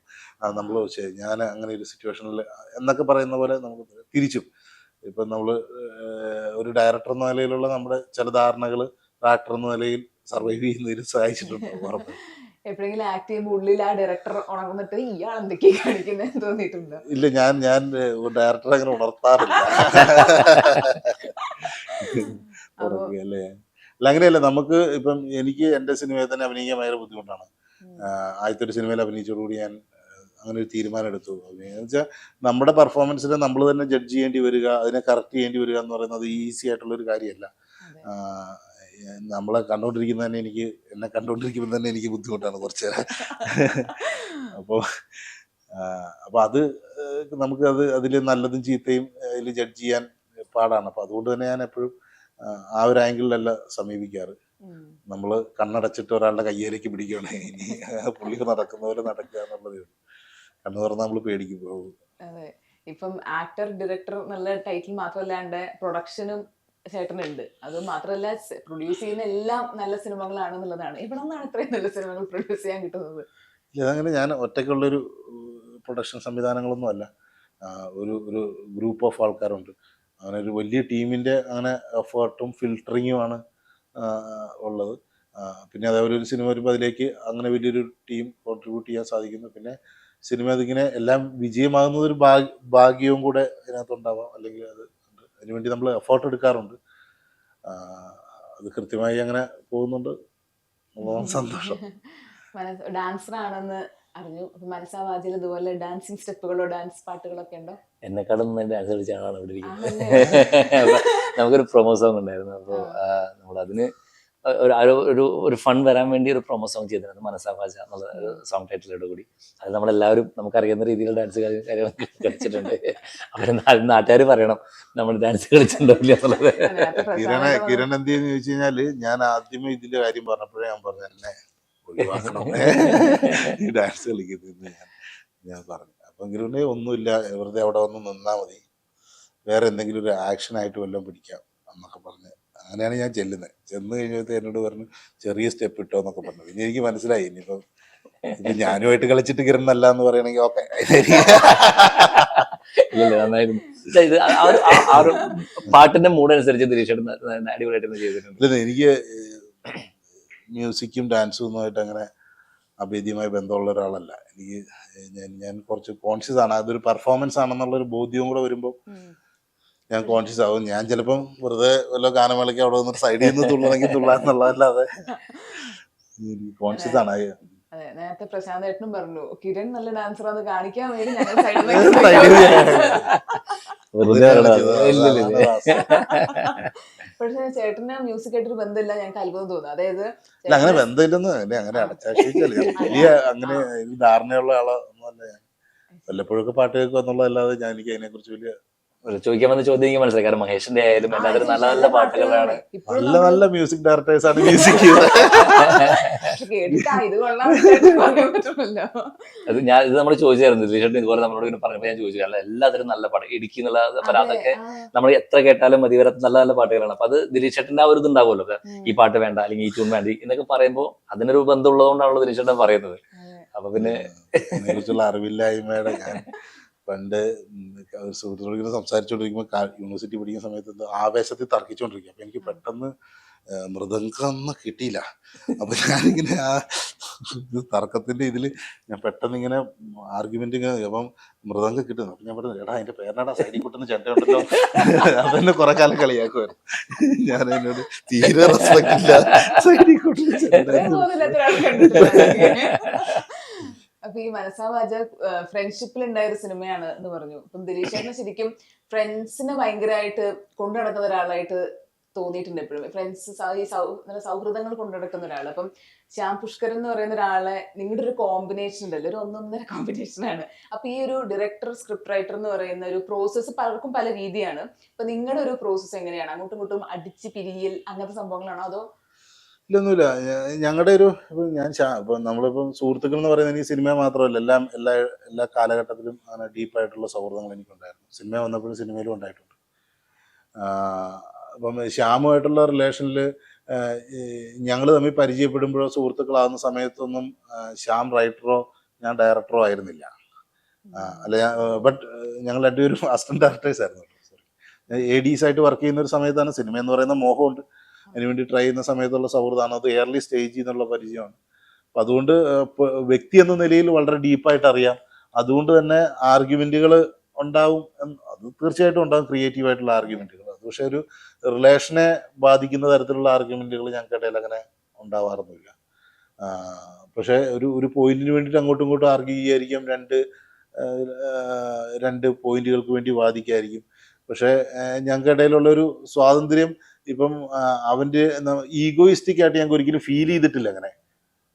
നമ്മൾ ഞാൻ അങ്ങനെ ഒരു സിറ്റുവേഷനിൽ എന്നൊക്കെ പറയുന്ന പോലെ നമുക്ക് തിരിച്ചും. ഇപ്പം നമ്മൾ ഒരു ഡയറക്ടർ എന്ന നിലയിലുള്ള നമ്മുടെ ചില ധാരണകൾ ആക്ടർ എന്ന നിലയിൽ സർവൈവ് ചെയ്യുന്നതിൽ സഹായിച്ചിട്ടുണ്ട് ഉറപ്പ് എപ്പോഴെങ്കിലും ആക്ട് ചെയ്യുമ്പോൾ ഉള്ളിൽ ആ ഡയറക്ടർ ഉണർന്നിട്ട് ഇയാൾ എന്തൊക്കെയാ കാണിക്കുന്നത് തോന്നിയിട്ടുണ്ട്. ഇല്ല ഞാൻ ഞാൻ ഡയറക്ടർ അങ്ങനെ ഉണർത്താറില്ല. അല്ലേ? അല്ല അങ്ങനെയല്ല. നമുക്ക് ഇപ്പം എനിക്ക് എന്റെ സിനിമയിൽ തന്നെ അഭിനയിക്കാൻ ഭയങ്കര ബുദ്ധിമുട്ടാണ്. ആദ്യത്തെ ഒരു സിനിമയിൽ അഭിനയിച്ചതോടുകൂടി ഞാൻ അങ്ങനെ ഒരു തീരുമാനം എടുത്തു എന്ന് വെച്ചാൽ നമ്മുടെ പെർഫോമൻസിനെ നമ്മൾ തന്നെ ജഡ്ജ് ചെയ്യേണ്ടി വരിക അതിനെ കറക്റ്റ് ചെയ്യേണ്ടി വരിക എന്ന് പറയുന്നത് ഈസി ആയിട്ടുള്ള ഒരു കാര്യമല്ല. നമ്മളെ കണ്ടോണ്ടിരിക്കുന്ന തന്നെ എനിക്ക് എന്നെ കണ്ടോണ്ടിരിക്കുമ്പോൾ തന്നെ എനിക്ക് ബുദ്ധിമുട്ടാണ് കുറച്ച് നേരം. അപ്പോൾ അപ്പോൾ അത് നമുക്ക് അത് അതിൽ നല്ലതും ചീത്തയും അതിൽ ജഡ്ജ് ചെയ്യാൻ പാടാണ്. അപ്പോൾ അതുകൊണ്ട് തന്നെ ഞാൻ എപ്പോഴും ആ ഒരു ആംഗിളിലല്ല സമീപിക്കാറ്. നമ്മൾ നമ്മൾ കണ്ണടച്ചിട്ട് ഒരാളുടെ കയ്യേലേക്ക് പിടിക്കുകയാണ്. ഇനി പുള്ളി നടക്കുന്ന പോലെ നടക്കുക എന്നുള്ളതേ ഉള്ളൂ. കണ്ണു തുറന്ന് നമ്മൾ പേടിക്കും. പോകും അതെ. ഇപ്പം ആക്ടർ ഡയറക്ടർ എന്നുള്ള ടൈറ്റിൽ മാത്രമല്ലാണ്ട് പ്രൊഡക്ഷനും ചേട്ടനുണ്ട്. അത് മാത്രമല്ല പ്രൊഡ്യൂസ് ചെയ്യുന്ന എല്ലാം നല്ല സിനിമകളാണെന്നുള്ളതാണ്. ഇവിടെ നിന്നാണ് ഇത്രയും നല്ല സിനിമകൾ പ്രൊഡ്യൂസ് ചെയ്യാൻ കിട്ടുന്നത്. ഇതങ്ങനെ ഞാൻ ഒറ്റയ്ക്കുള്ളൊരു പ്രൊഡക്ഷൻ സംവിധാനങ്ങളൊന്നും അല്ല. ഒരു ഒരു ഗ്രൂപ്പ് ഓഫ് ആൾക്കാരുണ്ട്. അങ്ങനെ ഒരു വലിയ ടീമിന്റെ അങ്ങനെ എഫേർട്ടും ഫിൽറ്ററിങ്ങുമാണ് ഉള്ളത്. പിന്നെ അതേപോലെ ഒരു സിനിമ വരുമ്പോൾ അതിലേക്ക് അങ്ങനെ വലിയൊരു ടീം കോൺട്രിബ്യൂട്ട് ചെയ്യാൻ സാധിക്കുന്നു. പിന്നെ സിനിമ അതിങ്ങനെ എല്ലാം വിജയമാകുന്നത് ഒരു ഭാഗ്യവും കൂടെ അതിനകത്തുണ്ടാവാം. അല്ലെങ്കിൽ അത്. അതിനുവേണ്ടി നമ്മൾ എഫേർട്ട് എടുക്കാറുണ്ട്. അത് കൃത്യമായി അങ്ങനെ പോകുന്നുണ്ട്. സന്തോഷം. ഡാൻസറാണെന്ന് ഡാൻസർ ആണെന്ന് അറിഞ്ഞു. അപ്പൊ മനസ്സാവാജിൽ ഇതുപോലെ ഡാൻസിങ് സ്റ്റെപ്പുകളോ ഡാൻസ് പാട്ടുകളൊക്കെ ഉണ്ടോ? എന്നെക്കാളും നന്നായി ഡാൻസ് കളിച്ച ആളാണ് ഇവിടെ ഇരിക്കുന്നത്. നമുക്കൊരു പ്രൊമോ സോങ് ഉണ്ടായിരുന്നു. അപ്പോൾ നമ്മൾ അതിന് ഒരു ഒരു- ഒരു ഫൺ വരാൻ വേണ്ടി ഒരു പ്രൊമോ സോങ് ചെയ്തിരുന്നു. മനസ്സാവാച എന്നുള്ള ഒരു സോങ് ടൈറ്റിലോട് കൂടി. അത് നമ്മളെല്ലാവരും നമുക്കറിയുന്ന രീതിയിൽ ഡാൻസ് കാര്യങ്ങളൊക്കെ കളിച്ചിട്ടുണ്ട്. അവർ നാട്ടുകാർ പറയണം നമ്മൾ ഡാൻസ് കളിച്ചിട്ടുണ്ടോ ഇല്ല എന്നുള്ളത് പ്രസാദ് കിരൺ എന്ത് ചെയ്യുന്ന ചോദിച്ചു കഴിഞ്ഞാൽ ഞാൻ ആദ്യമേ ഇതിന്റെ കാര്യം പറഞ്ഞപ്പോഴേ ഞാൻ പറഞ്ഞു ഒഴിവാക്കണം. ഈ ഡാൻസ് കളിക്കുന്ന ഞാൻ ഞാൻ പറഞ്ഞു. അപ്പൊ കിരണേ ഒന്നുമില്ല വെറുതെ അവിടെ വന്ന് നിന്നാൽ മതി. വേറെ എന്തെങ്കിലും ഒരു ആക്ഷൻ ആയിട്ട് വല്ലതും പിടിക്കാം എന്നൊക്കെ പറഞ്ഞ് അങ്ങനെയാണ് ഞാൻ ചെല്ലുന്നത്. ചെന്ന് കഴിഞ്ഞപ്പോൾ എന്നോട് പറഞ്ഞു ചെറിയ സ്റ്റെപ്പ് ഇട്ടോ എന്നൊക്കെ പറഞ്ഞു. പിന്നെ എനിക്ക് മനസ്സിലായി ഇനിയിപ്പം ഇപ്പൊ ഞാനുമായിട്ട് കളിച്ചിട്ട് കിരുന്നല്ല എന്ന് പറയണെങ്കിൽ ഓക്കെ. പാട്ടിന്റെ മൂഡ് അനുസരിച്ച് അടിപൊളിയായിട്ട് ചെയ്തിട്ടുണ്ട്. എനിക്ക് മ്യൂസിക്കും ഡാൻസും ഒന്നുമായിട്ട് അങ്ങനെ അഭേദ്യമായ ബന്ധമുള്ള ഒരാളല്ല. എനിക്ക് ഞാൻ ഞാൻ കുറച്ച് കോൺഷ്യസ് ആണ്. അതൊരു പെർഫോമൻസ് ആണെന്നുള്ള ഒരു ബോധ്യവും കൂടെ വരുമ്പോൾ ഞാൻ കോൺഷ്യസ് ആവും. ഞാൻ ചിലപ്പം വെറുതെ വല്ല ഗാനമേളയ്ക്ക് അവിടെ വന്നിട്ട് സൈഡിൽ നിന്ന് തുള്ളണമെങ്കിൽ തുള്ളാന്നുള്ളതല്ലാതെ കോൺഷ്യസ് ആണ്. അതെ. നേരത്തെ പ്രശാന്ത് ഏട്ടനും പറഞ്ഞു കിരൺ നല്ല ഡാൻസർ അത് കാണിക്കാൻ വേണ്ടി ഞങ്ങൾ സൈഡിൽ വെറുതെ. പക്ഷെ ചേട്ടന് മ്യൂസിക് ആയിട്ടൊരു ബന്ധമില്ല ഞങ്ങൾക്ക് അത്ഭുതം തോന്നുന്നു. അതായത് അങ്ങനെ ബന്ധമില്ലെന്ന് അങ്ങനെ വലിയ അങ്ങനെ ധാരണയുള്ള ആളൊന്നുമല്ല ഞാൻ. വല്ലപ്പോഴൊക്കെ പാട്ട് കേൾക്കുക എന്നുള്ളതല്ലാതെ ഞാൻ എനിക്ക് അതിനെ കുറിച്ച് വലിയ ചോദിക്കാൻ വന്ന ചോദ്യം എനിക്ക് മനസ്സിലായി. കാരണം മഹേഷിന്റെ ആയാലും എല്ലാത്തിനും നല്ല നല്ല പാട്ടുകളാണ്. നല്ല നല്ല മ്യൂസിക് ഡയറക്ടേഴ്സ് ആണ് മ്യൂസിക് അത് ഞാൻ ഇത് നമ്മൾ ചോദിച്ചായിരുന്നു. ദിലീഷേട്ടൻ ഇതുപോലെ നമ്മളോട് ഇങ്ങനെ പറഞ്ഞപ്പോൾ ഞാൻ ചോദിച്ചു. കാരണം എല്ലാത്തിനും നല്ല പാട്ട്. ഇടുക്കി എന്നുള്ള അതെ, അതൊക്കെ നമ്മൾ എത്ര കേട്ടാലും മതി. വരാത്ത നല്ല നല്ല പാട്ടുകളാണ്. അപ്പൊ അത് ദിലീഷേട്ടന്റെ ആ ഒരു ഇതുണ്ടാവുമല്ലോ. ഈ പാട്ട് വേണ്ട അല്ലെങ്കിൽ ഈ ട്യൂൺ വേണ്ട എന്നൊക്കെ പറയുമ്പോൾ അതിനൊരു ബന്ധമുള്ളതുകൊണ്ടാണല്ലോ ദിലീഷേട്ടൻ പറയുന്നത്. അപ്പൊ പിന്നെ അറിവില്ലായ്മയുടെ ഞാൻ പണ്ട് ഒരു ഇങ്ങനെ സംസാരിച്ചുകൊണ്ടിരിക്കുമ്പോൾ യൂണിവേഴ്സിറ്റി പഠിക്കുന്ന സമയത്ത് എന്തോ ആവേശത്തിൽ തർക്കിച്ചുകൊണ്ടിരിക്കും അപ്പം എനിക്ക് പെട്ടെന്ന് മൃദംഗമൊന്നും മൃദംഗം കിട്ടിയില്ല. അപ്പൊ ഞാനിങ്ങനെ ആ തർക്കത്തിന്റെ തർക്കത്തിന്റെ ഇതിൽ ഞാൻ പെട്ടെന്ന് ഇങ്ങനെ ആർഗ്യുമെന്റ് ഇങ്ങനെ അപ്പം മൃദംഗം കിട്ടുന്നു. അപ്പൊ ഞാൻ പറഞ്ഞു എടാ അതിന്റെ പേരനാടാ? സൈഡിൽ കൂട്ടുന്ന ചെണ്ടയുണ്ടല്ലോ അതെന്നെ കുറെ കാലം കളിയാക്കുമായിരുന്നു ഞാൻ എന്നോട് തീരെ റെസ്പെക്ട് ഇല്ല സൈഡിൽ കൂട്ടുന്ന ചെണ്ട ഇത്രയും തോന്നില്ലാത്ത ഒരാളെ കണ്ടിട്ടില്ല. അപ്പൊ ഈ മനസ്സാവാജ ഫ്രണ്ട്ഷിപ്പിൽ ഉണ്ടായ ഒരു സിനിമയാണ് എന്ന് പറഞ്ഞു. അപ്പം ദിലീഷ് ചേട്ടന് ശരിക്കും ഫ്രണ്ട്സിനെ ഭയങ്കരമായിട്ട് കൊണ്ടു നടക്കുന്ന ഒരാളായിട്ട് തോന്നിയിട്ടുണ്ട് എപ്പോഴും ഫ്രണ്ട്സ് ഈ സൗഹൃദങ്ങൾ കൊണ്ടു നടക്കുന്ന ഒരാൾ അപ്പം ശ്യാം പുഷ്കർ എന്ന് പറയുന്ന ഒരാളെ നിങ്ങളുടെ ഒരു കോമ്പിനേഷൻ ഉണ്ടല്ലോ ഒരു ഒന്നൊന്നര കോമ്പിനേഷൻ ആണ്. അപ്പൊ ഈ ഒരു ഡയറക്ടർ സ്ക്രിപ്റ്റ് റൈറ്റർ എന്ന് പറയുന്ന ഒരു പ്രോസസ്സ് പലർക്കും പല രീതിയാണ്. അപ്പൊ നിങ്ങളുടെ ഒരു പ്രോസസ്സ് എങ്ങനെയാണ്? അങ്ങോട്ടും ഇങ്ങോട്ടും അടിച്ച് പിരിയൽ അങ്ങനത്തെ സംഭവങ്ങളാണോ? അതോ ഇല്ലൊന്നുമില്ല. ഞങ്ങളുടെ ഒരു ഇപ്പം ഞാൻ ഇപ്പം നമ്മളിപ്പം സുഹൃത്തുക്കൾ എന്ന് പറയുന്നത് എനിക്ക് സിനിമ മാത്രമല്ല എല്ലാം എല്ലാ എല്ലാ കാലഘട്ടത്തിലും അങ്ങനെ ഡീപ്പായിട്ടുള്ള സൗഹൃദങ്ങൾ എനിക്കുണ്ടായിരുന്നു. സിനിമ വന്നപ്പോഴും സിനിമയിലും ഉണ്ടായിട്ടുണ്ട്. അപ്പം ശ്യാമുമായിട്ടുള്ള റിലേഷനിൽ ഞങ്ങൾ തമ്മിൽ പരിചയപ്പെടുമ്പോഴോ സുഹൃത്തുക്കളാകുന്ന സമയത്തൊന്നും ശ്യാം റൈറ്ററോ ഞാൻ ഡയറക്ടറോ ആയിരുന്നില്ല. അല്ല ബട്ട് ഞങ്ങൾ രണ്ടുപേരും അസിസ്റ്റന്റ് ഡയറക്ടേഴ്സ് ആയിരുന്നു. എ ഡീസ് ആയിട്ട് വർക്ക് ചെയ്യുന്ന ഒരു സമയത്താണ് സിനിമ എന്ന് പറയുന്ന മോഹമുണ്ട്. അതിനുവേണ്ടി ട്രൈ ചെയ്യുന്ന സമയത്തുള്ള സൗഹൃദമാണ് അത് എയർലി സ്റ്റേജിൽ നിന്നുള്ള പരിചയമാണ്. അപ്പം അതുകൊണ്ട് വ്യക്തി എന്ന നിലയിൽ വളരെ ഡീപ്പായിട്ട് അറിയാം. അതുകൊണ്ട് തന്നെ ആർഗ്യുമെന്റുകൾ ഉണ്ടാവും അത് തീർച്ചയായിട്ടും ഉണ്ടാവും ക്രിയേറ്റീവ് ആയിട്ടുള്ള ആർഗ്യുമെന്റുകൾ അത് പക്ഷെ ഒരു റിലേഷനെ ബാധിക്കുന്ന തരത്തിലുള്ള ആർഗ്യുമെന്റുകൾ ഞങ്ങൾക്ക് ഇടയിൽ അങ്ങനെ ഉണ്ടാവാറൊന്നുമില്ല. പക്ഷേ ഒരു ഒരു പോയിന്റിന് വേണ്ടിയിട്ട് അങ്ങോട്ടും ഇങ്ങോട്ടും ആർഗ്യൂ ചെയ്യായിരിക്കും. രണ്ട് രണ്ട് പോയിന്റുകൾക്ക് വേണ്ടി വാദിക്കായിരിക്കും. പക്ഷേ ഞങ്ങൾക്ക് ഇടയിലുള്ള ഒരു സ്വാതന്ത്ര്യം ഇപ്പം അവന്റെ ഈഗോയിസ്റ്റിക് ആയിട്ട് ഞങ്ങൾക്ക് ഒരിക്കലും ഫീൽ ചെയ്തിട്ടില്ല അങ്ങനെ.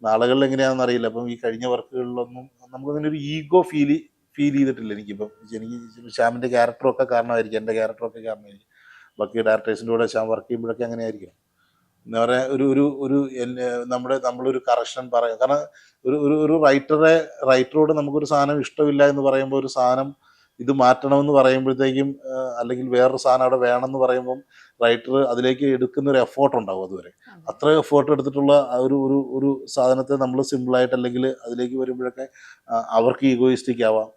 നാളുകളിൽ എങ്ങനെയാണെന്ന് അറിയില്ല. അപ്പം ഈ കഴിഞ്ഞ വർക്കുകളിലൊന്നും നമുക്കങ്ങനെ ഒരു ഈഗോ ഫീൽ ഫീൽ ചെയ്തിട്ടില്ല എനിക്കിപ്പം. എനിക്ക് ശ്യാമിന്റെ ക്യാരക്ടറൊക്കെ കാരണമായിരിക്കും എന്റെ ക്യാരക്ടറൊക്കെ കാരണമായിരിക്കും. ബാക്കി ഡയറക്ടേഴ്സിന്റെ കൂടെ ശ്യാം വർക്ക് ചെയ്യുമ്പോഴൊക്കെ അങ്ങനെ ആയിരിക്കും എന്താ ഒരു ഒരു ഒരു നമ്മുടെ നമ്മളൊരു കറക്ഷൻ പറയാം. കാരണം ഒരു ഒരു റൈറ്ററെ റൈറ്ററോട് നമുക്കൊരു സാധനം ഇഷ്ടമില്ല എന്ന് പറയുമ്പോൾ ഒരു സാധനം ഇത് മാറ്റണമെന്ന് പറയുമ്പോഴത്തേക്കും അല്ലെങ്കിൽ വേറൊരു സാധനം അവിടെ വേണമെന്ന് പറയുമ്പം റൈറ്റർ അതിലേക്ക് എടുക്കുന്ന ഒരു എഫേർട്ട് ഉണ്ടാവും അതുവരെ. അത്ര എഫേർട്ട് എടുത്തിട്ടുള്ള ഒരു ഒരു ഒരു സാധനത്തെ നമ്മൾ സിമ്പിളായിട്ട് അല്ലെങ്കിൽ അതിലേക്ക് വരുമ്പോഴൊക്കെ അവർക്ക് ഈഗോയിസ്റ്റിക് ആവാം.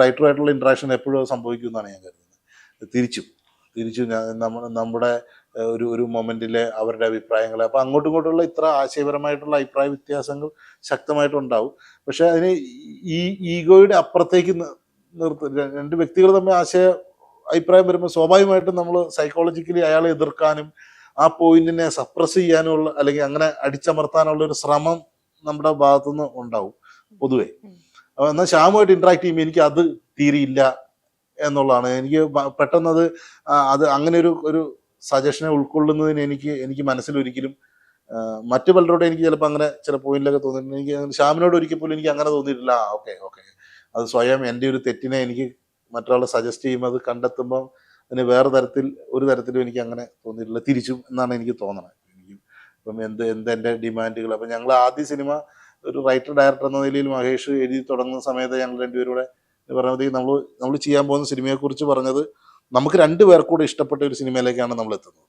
റൈറ്ററുമായിട്ടുള്ള ഇൻട്രാക്ഷൻ എപ്പോഴും സംഭവിക്കും എന്നാണ് ഞാൻ കരുതുന്നത്. തിരിച്ചും തിരിച്ചു നമ്മൾ നമ്മുടെ ഒരു ഒരു മൊമെന്റിലെ അവരുടെ അഭിപ്രായങ്ങൾ അപ്പോൾ അങ്ങോട്ടും ഇങ്ങോട്ടുള്ള ഇത്ര ആശയപരമായിട്ടുള്ള അഭിപ്രായ വ്യത്യാസങ്ങൾ ശക്തമായിട്ടുണ്ടാവും. പക്ഷേ അതിന് ഈ ഈഗോയുടെ അപ്പുറത്തേക്ക് നിർത്ത രണ്ട് വ്യക്തികൾ തമ്മിൽ ആശയ അഭിപ്രായം വരുമ്പോൾ സ്വാഭാവികമായിട്ടും നമ്മൾ സൈക്കോളജിക്കലി അയാളെ എതിർക്കാനും ആ പോയിന്റിനെ സപ്രസ് ചെയ്യാനുള്ള അല്ലെങ്കിൽ അങ്ങനെ അടിച്ചമർത്താനുള്ള ഒരു ശ്രമം നമ്മുടെ ഭാഗത്തുനിന്ന് ഉണ്ടാവും പൊതുവെ. എന്നാൽ ശ്യാമുമായിട്ട് ഇന്ററാക്ട് ചെയ്യുമ്പോൾ എനിക്ക് അത് തീരിയില്ല എന്നുള്ളതാണ്. എനിക്ക് പെട്ടെന്ന് പെട്ടെന്നത് അത് അങ്ങനെ ഒരു ഒരു സജഷനെ ഉൾക്കൊള്ളുന്നതിന് എനിക്ക് എനിക്ക് മനസ്സിലൊരിക്കലും ഒരിക്കലും മറ്റു പലരോടും എനിക്ക് ചിലപ്പോൾ അങ്ങനെ ചില പോയിന്റിലൊക്കെ തോന്നിയിട്ടുണ്ട്. എനിക്ക് ശ്യാമിനോട് ഒരിക്കൽ പോലും എനിക്ക് അങ്ങനെ തോന്നിയിട്ടില്ല. ഓക്കെ ഓക്കെ അത് സ്വയം എന്റെ ഒരു തെറ്റിനെ എനിക്ക് മറ്റൊരാൾ സജസ്റ്റ് ചെയ്യുമ്പോൾ അത് കണ്ടെത്തുമ്പോൾ അതിന് വേറെ തരത്തിൽ ഒരു തരത്തിലും എനിക്ക് അങ്ങനെ തോന്നിയിട്ടില്ല. തിരിച്ചും എന്നാണ് എനിക്ക് തോന്നണത്. എനിക്കും ഇപ്പം എന്ത് എന്ത് എന്റെ ഡിമാൻഡുകൾ? അപ്പം ഞങ്ങൾ ആദ്യ സിനിമ ഒരു റൈറ്റർ ഡയറക്ടർ എന്ന നിലയിൽ മഹേഷ് എഴുതി തുടങ്ങുന്ന സമയത്ത് ഞങ്ങൾ രണ്ടുപേരൂടെ പറയുന്നത് നമ്മൾ നമ്മൾ ചെയ്യാൻ പോകുന്ന സിനിമയെക്കുറിച്ച് പറഞ്ഞത് നമുക്ക് രണ്ടു പേർക്കൂടെ ഇഷ്ടപ്പെട്ട ഒരു സിനിമയിലേക്കാണ് നമ്മൾ എത്തുന്നത്.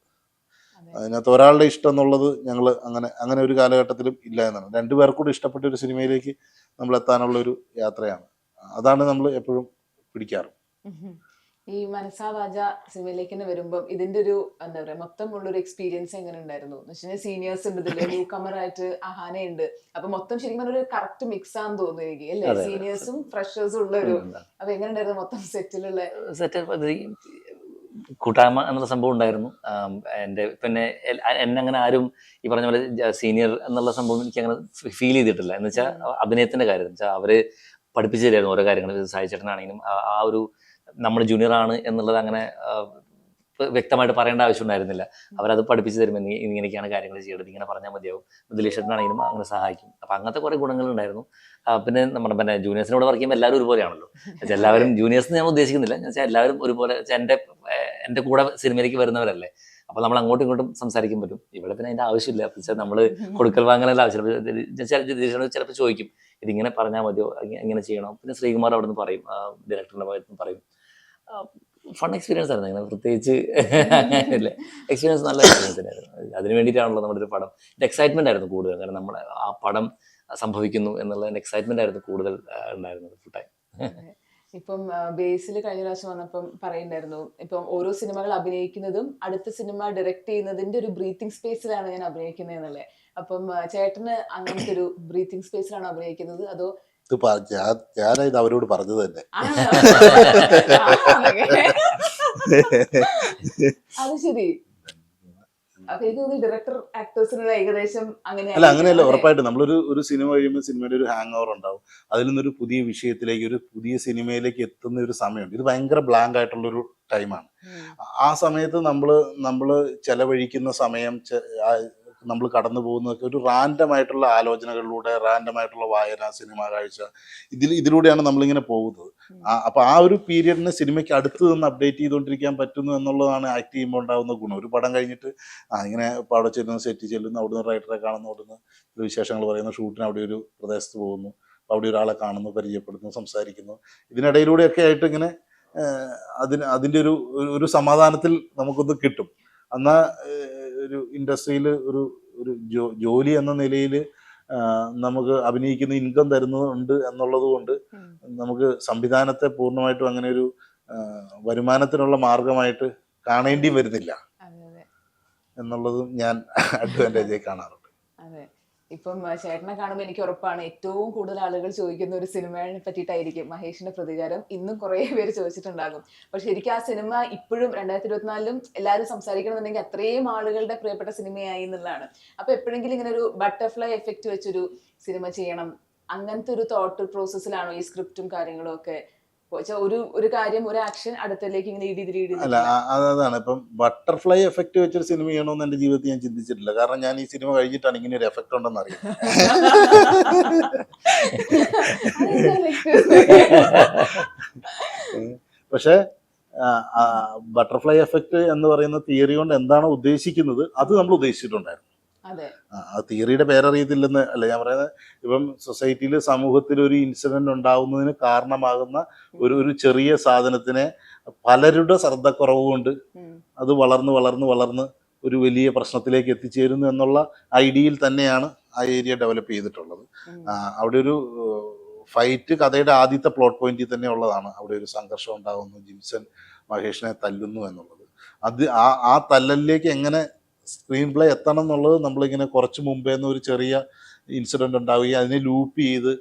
അതെ. അതിനകത്ത് ഒരാളുടെ ഇഷ്ടം എന്നുള്ളത് ഞങ്ങൾ അങ്ങനെ അങ്ങനെ ഒരു കാലഘട്ടത്തിലും ഇല്ല എന്നാണ്. രണ്ടുപേർക്കൂടെ ഇഷ്ടപ്പെട്ട ഒരു സിനിമയിലേക്ക് നമ്മൾ എത്താനുള്ള ഒരു യാത്രയാണ്. അതാണ് നമ്മൾ എപ്പോഴും പിടിക്കാറ്. ഈ മനസാ വാച സിനിമയിലേക്ക് തന്നെ വരുമ്പം ഇതിന്റെ ഒരു എന്താ പറയാ മൊത്തമുള്ള ഒരു എക്സ്പീരിയൻസ് എങ്ങനെ ഉണ്ടായിരുന്നു? എന്ന് വെച്ചാൽ സീനിയേഴ്സ് ഉണ്ട് ഇതിൽ ന്യൂ കമർ ആയിട്ട് അഹാന ഉണ്ട്. അപ്പൊ മൊത്തം ശരിക്കും ഒരു കറക്റ്റ് മിക്സ് ആണെന്ന് തോന്നുന്നു എനിക്ക്. അല്ലേ. സീനിയേഴ്സും ഫ്രഷേഴ്സും ഉള്ള ഒരു അപ്പൊ എങ്ങനെ ഉണ്ടായിരുന്നു മൊത്തം സെറ്റിലുള്ള സെറ്റ് കൂട്ടായ്മ എന്നുള്ള സംഭവം ഉണ്ടായിരുന്നു. എന്റെ എന്റെ പിന്നെ എന്നങ്ങനെ എന്നെ അങ്ങനെ ആരും ഈ പറഞ്ഞ പോലെ സീനിയർ എന്നുള്ള സംഭവം എനിക്ക് അങ്ങനെ ഫീൽ ചെയ്തിട്ടില്ല. എന്ന് വെച്ചാൽ അഭിനയത്തിന്റെ കാര്യം. എന്ന് വെച്ചാൽ അവർ പഠിപ്പിച്ചു തരായിരുന്നു ഓരോ കാര്യങ്ങൾ സഹായിച്ചേട്ടനാണെങ്കിലും ആ- ഒരു നമ്മൾ ജൂനിയർ ആണ് എന്നുള്ളത് അങ്ങനെ വ്യക്തമായിട്ട് പറയേണ്ട ആവശ്യം ഉണ്ടായിരുന്നില്ല. അവരത് പഠിപ്പിച്ചു തരുമ്പോൾ ഇങ്ങനെയൊക്കെയാണ് കാര്യങ്ങൾ ചെയ്യേണ്ടത്. ഇങ്ങനെ പറഞ്ഞാൽ മതിയാവും. ദിലീഷേട്ടനാണെങ്കിലും അങ്ങനെ സഹായിക്കും. അപ്പം അങ്ങനത്തെ കുറേ ഗുണങ്ങളുണ്ടായിരുന്നു പിന്നെ നമ്മുടെ പിന്നെ ജൂനിയേഴ്സിനോട് വർക്ക് ചെയ്യുമ്പോൾ എല്ലാവരും ഒരുപോലെയാണല്ലോ എല്ലാവരും ജൂനിയേഴ്സ് ഞാൻ ഉദ്ദേശിക്കുന്നില്ല. ഞാൻ എല്ലാവരും ഒരുപോലെ എന്റെ എന്റെ കൂടെ സിനിമയിലേക്ക് വരുന്നവരല്ലേ. അപ്പോൾ നമ്മൾ അങ്ങോട്ടും ഇങ്ങോട്ടും സംസാരിക്കാൻ പറ്റും ഇവിടെ പിന്നെ അതിന്റെ ആവശ്യമില്ല. നമ്മൾ കൊടുക്കൽ വാങ്ങലല്ല ആവശ്യമില്ല. ചിലപ്പോൾ ചോദിക്കും. ഇതിങ്ങനെ പറഞ്ഞാൽ മതിയോ? എങ്ങനെ ചെയ്യണം? പിന്നെ ശ്രീകുമാർ അവിടെ നിന്ന് പറയും ഡയറക്ടറിന്റെ ഭാഗത്ത് നിന്ന് പറയും. ഫൺ എക്സ്പീരിയൻസ് ആയിരുന്നു. അങ്ങനെ പ്രത്യേകിച്ച് അങ്ങനെയല്ലേ എക്സ്പീരിയൻസ് നല്ല എക്സ്പീരിയൻസ് തന്നെയായിരുന്നു അതിന് വേണ്ടിയിട്ടാണല്ലോ നമ്മുടെ ഒരു പടം. എക്സൈറ്റ്മെന്റ് ആയിരുന്നു കൂടുതൽ. കാരണം നമ്മുടെ ആ പടം സംഭവിക്കുന്നു എന്നുള്ള എക്സൈറ്റ്മെന്റ് ആയിരുന്നു കൂടുതൽ ഉണ്ടായിരുന്നത് ഫുൾ ടൈം ഇപ്പം ബേസിൽ കഴിഞ്ഞ പ്രാവശ്യം വന്നപ്പം പറയുണ്ടായിരുന്നു ഇപ്പം ഓരോ സിനിമകൾ അഭിനയിക്കുന്നതും അടുത്ത സിനിമ ഡയറക്റ്റ് ചെയ്യുന്നതിന്റെ ഒരു ബ്രീത്തിങ് സ്പേസിലാണ് ഞാൻ അഭിനയിക്കുന്നത് എന്നുള്ളത് അപ്പം ചേട്ടന് അങ്ങനത്തെ ഒരു ബ്രീത്തിങ് സ്പേസിലാണ് അഭിനയിക്കുന്നത്? അതോ ഞാൻ ഞാനാ ഇത് അവരോട് പറഞ്ഞത് തന്നെ. അത് ശരി. അല്ല അങ്ങനെയല്ല ഉറപ്പായിട്ടും. നമ്മളൊരു ഒരു സിനിമ കഴിയുമ്പോൾ സിനിമയുടെ ഒരു ഹാങ് ഓവർ ഉണ്ടാവും. അതിൽ നിന്നൊരു പുതിയ വിഷയത്തിലേക്ക് ഒരു പുതിയ സിനിമയിലേക്ക് എത്തുന്ന ഒരു സമയമുണ്ട്. ഇത് ഭയങ്കര ബ്ലാങ്ക് ആയിട്ടുള്ള ഒരു ടൈമാണ് ആ സമയത്ത് നമ്മൾ നമ്മൾ ചെലവഴിക്കുന്ന സമയം നമ്മൾ കടന്നു പോകുന്നതൊക്കെ ഒരു റാൻഡം ആയിട്ടുള്ള ആലോചനകളിലൂടെ റാൻഡം ആയിട്ടുള്ള വായന സിനിമ കാഴ്ച. ഇതിൽ ഇതിലൂടെയാണ് നമ്മളിങ്ങനെ പോകുന്നത്. അപ്പൊ ആ ഒരു പീരീഡിന് സിനിമയ്ക്ക് അടുത്ത് നിന്ന് അപ്ഡേറ്റ് ചെയ്തുകൊണ്ടിരിക്കാൻ പറ്റുന്നു എന്നുള്ളതാണ് ആക്ട് ചെയ്യുമ്പോൾ ഉണ്ടാകുന്ന ഗുണം. ഒരു പടം കഴിഞ്ഞിട്ട് ആ ഇങ്ങനെ അവിടെ ചെല്ലുന്നു സെറ്റ് ചെല്ലുന്നു അവിടുന്ന് റൈറ്ററെ കാണുന്നു അവിടുന്ന് ഒരു വിശേഷങ്ങൾ പറയുന്നു ഷൂട്ടിന് അവിടെ ഒരു പ്രദേശത്ത് പോകുന്നു അവിടെ ഒരാളെ കാണുന്നു പരിചയപ്പെടുന്നു സംസാരിക്കുന്നു. ഇതിനിടയിലൂടെയൊക്കെ ആയിട്ട് ഇങ്ങനെ അതിന് അതിന്റെ ഒരു- ഒരു സമാധാനത്തിൽ നമുക്കൊന്ന് കിട്ടും. എന്നാൽ ഒരു ഇൻഡസ്ട്രിയിൽ ഒരു ഒരു ജോ ജോലി എന്ന നിലയിൽ നമുക്ക് അഭിനയിക്കുന്ന ഇൻകം തരുന്നുണ്ട് എന്നുള്ളത് കൊണ്ട് നമുക്ക് സംവിധാനത്തെ പൂർണമായിട്ടും അങ്ങനെ ഒരു വരുമാനത്തിനുള്ള മാർഗമായിട്ട് കാണേണ്ടി വരുന്നില്ല. എന്നുള്ളതും ഞാൻ അഡ്വാന്റേജായി കാണാറുണ്ട്. ഇപ്പം ചേട്ടനെ കാണുമ്പോൾ എനിക്ക് ഉറപ്പാണ് ഏറ്റവും കൂടുതൽ ആളുകൾ ചോദിക്കുന്ന ഒരു സിനിമയെ പറ്റിയിട്ടായിരിക്കും മഹേഷിന്റെ പ്രതികാരം. ഇന്നും കുറേ പേര് ചോദിച്ചിട്ടുണ്ടാകും. പക്ഷെ ശരിക്കും ആ സിനിമ ഇപ്പോഴും രണ്ടായിരത്തി ഇരുപത്തിനാലിലും എല്ലാവരും സംസാരിക്കണമെന്നുണ്ടെങ്കിൽ അത്രയും ആളുകളുടെ പ്രിയപ്പെട്ട സിനിമയായി എന്നുള്ളതാണ്. അപ്പൊ എപ്പോഴെങ്കിലും ഇങ്ങനെ ഒരു ബട്ടർഫ്ലൈ എഫക്റ്റ് വെച്ചൊരു സിനിമ ചെയ്യണം. അങ്ങനത്തെ ഒരു തോട്ട് പ്രോസസ്സിലാണോ ഈ സ്ക്രിപ്റ്റും കാര്യങ്ങളും ഒക്കെ ഒരു ഒരു കാര്യം ഒരു ആക്ഷൻ അടുത്തലേക്ക് ഇങ്ങനെ ഇടി ഇടി ഇടി അല്ല അതാണ്. ഇപ്പം ബട്ടർഫ്ലൈ എഫക്ട് വെച്ചൊരു സിനിമ ചെയ്യണമെന്ന് എന്റെ ജീവിതത്തിൽ ഞാൻ ചിന്തിച്ചിട്ടില്ല. കാരണം ഞാൻ ഈ സിനിമ കഴിഞ്ഞിട്ടാണ് ഇങ്ങനെ ഒരു എഫക്ട് ഉണ്ടെന്ന് അറിയാം. പക്ഷെ ബട്ടർഫ്ലൈ എഫക്ട് എന്ന് പറയുന്ന തിയറി കൊണ്ട് എന്താണോ ഉദ്ദേശിക്കുന്നത് അത് നമ്മൾ ഉദ്ദേശിച്ചിട്ടുണ്ടായിരുന്നു. ആ, തിയറിയുടെ പേരറിയത്തില്ലെന്ന് അല്ല ഞാൻ പറയുന്നത് ഇപ്പം സൊസൈറ്റിയിൽ സമൂഹത്തിൽ ഒരു ഇൻസിഡന്റ് ഉണ്ടാവുന്നതിന് കാരണമാകുന്ന ഒരു ഒരു ചെറിയ സാധനത്തിനെ പലരുടെ ശ്രദ്ധക്കുറവ് കൊണ്ട് അത് വളർന്ന് വളർന്ന് വളർന്ന് ഒരു വലിയ പ്രശ്നത്തിലേക്ക് എത്തിച്ചേരുന്നു എന്നുള്ള ഐഡിയയിൽ തന്നെയാണ് ആ ഏരിയ ഡെവലപ്പ് ചെയ്തിട്ടുള്ളത്. അവിടെ ഒരു ഫൈറ്റ് കഥയുടെ ആദ്യത്തെ പ്ലോട്ട് പോയിന്റിൽ തന്നെ ഉള്ളതാണ്. അവിടെ ഒരു സംഘർഷം ഉണ്ടാകുന്നു ജിംസൺ മഹേഷിനെ തല്ലുന്നു എന്നുള്ളത്. അത് ആ ആ തല്ലലിലേക്ക് എങ്ങനെ സ്ക്രീൻ പ്ലേ എത്തണം എന്നുള്ളത് നമ്മളിങ്ങനെ കുറച്ച് മുമ്പേ നിന്ന് ഒരു ചെറിയ ഇൻസിഡന്റ് ഉണ്ടാവുകയും അതിനെ ലൂപ്പ് ചെയ്ത്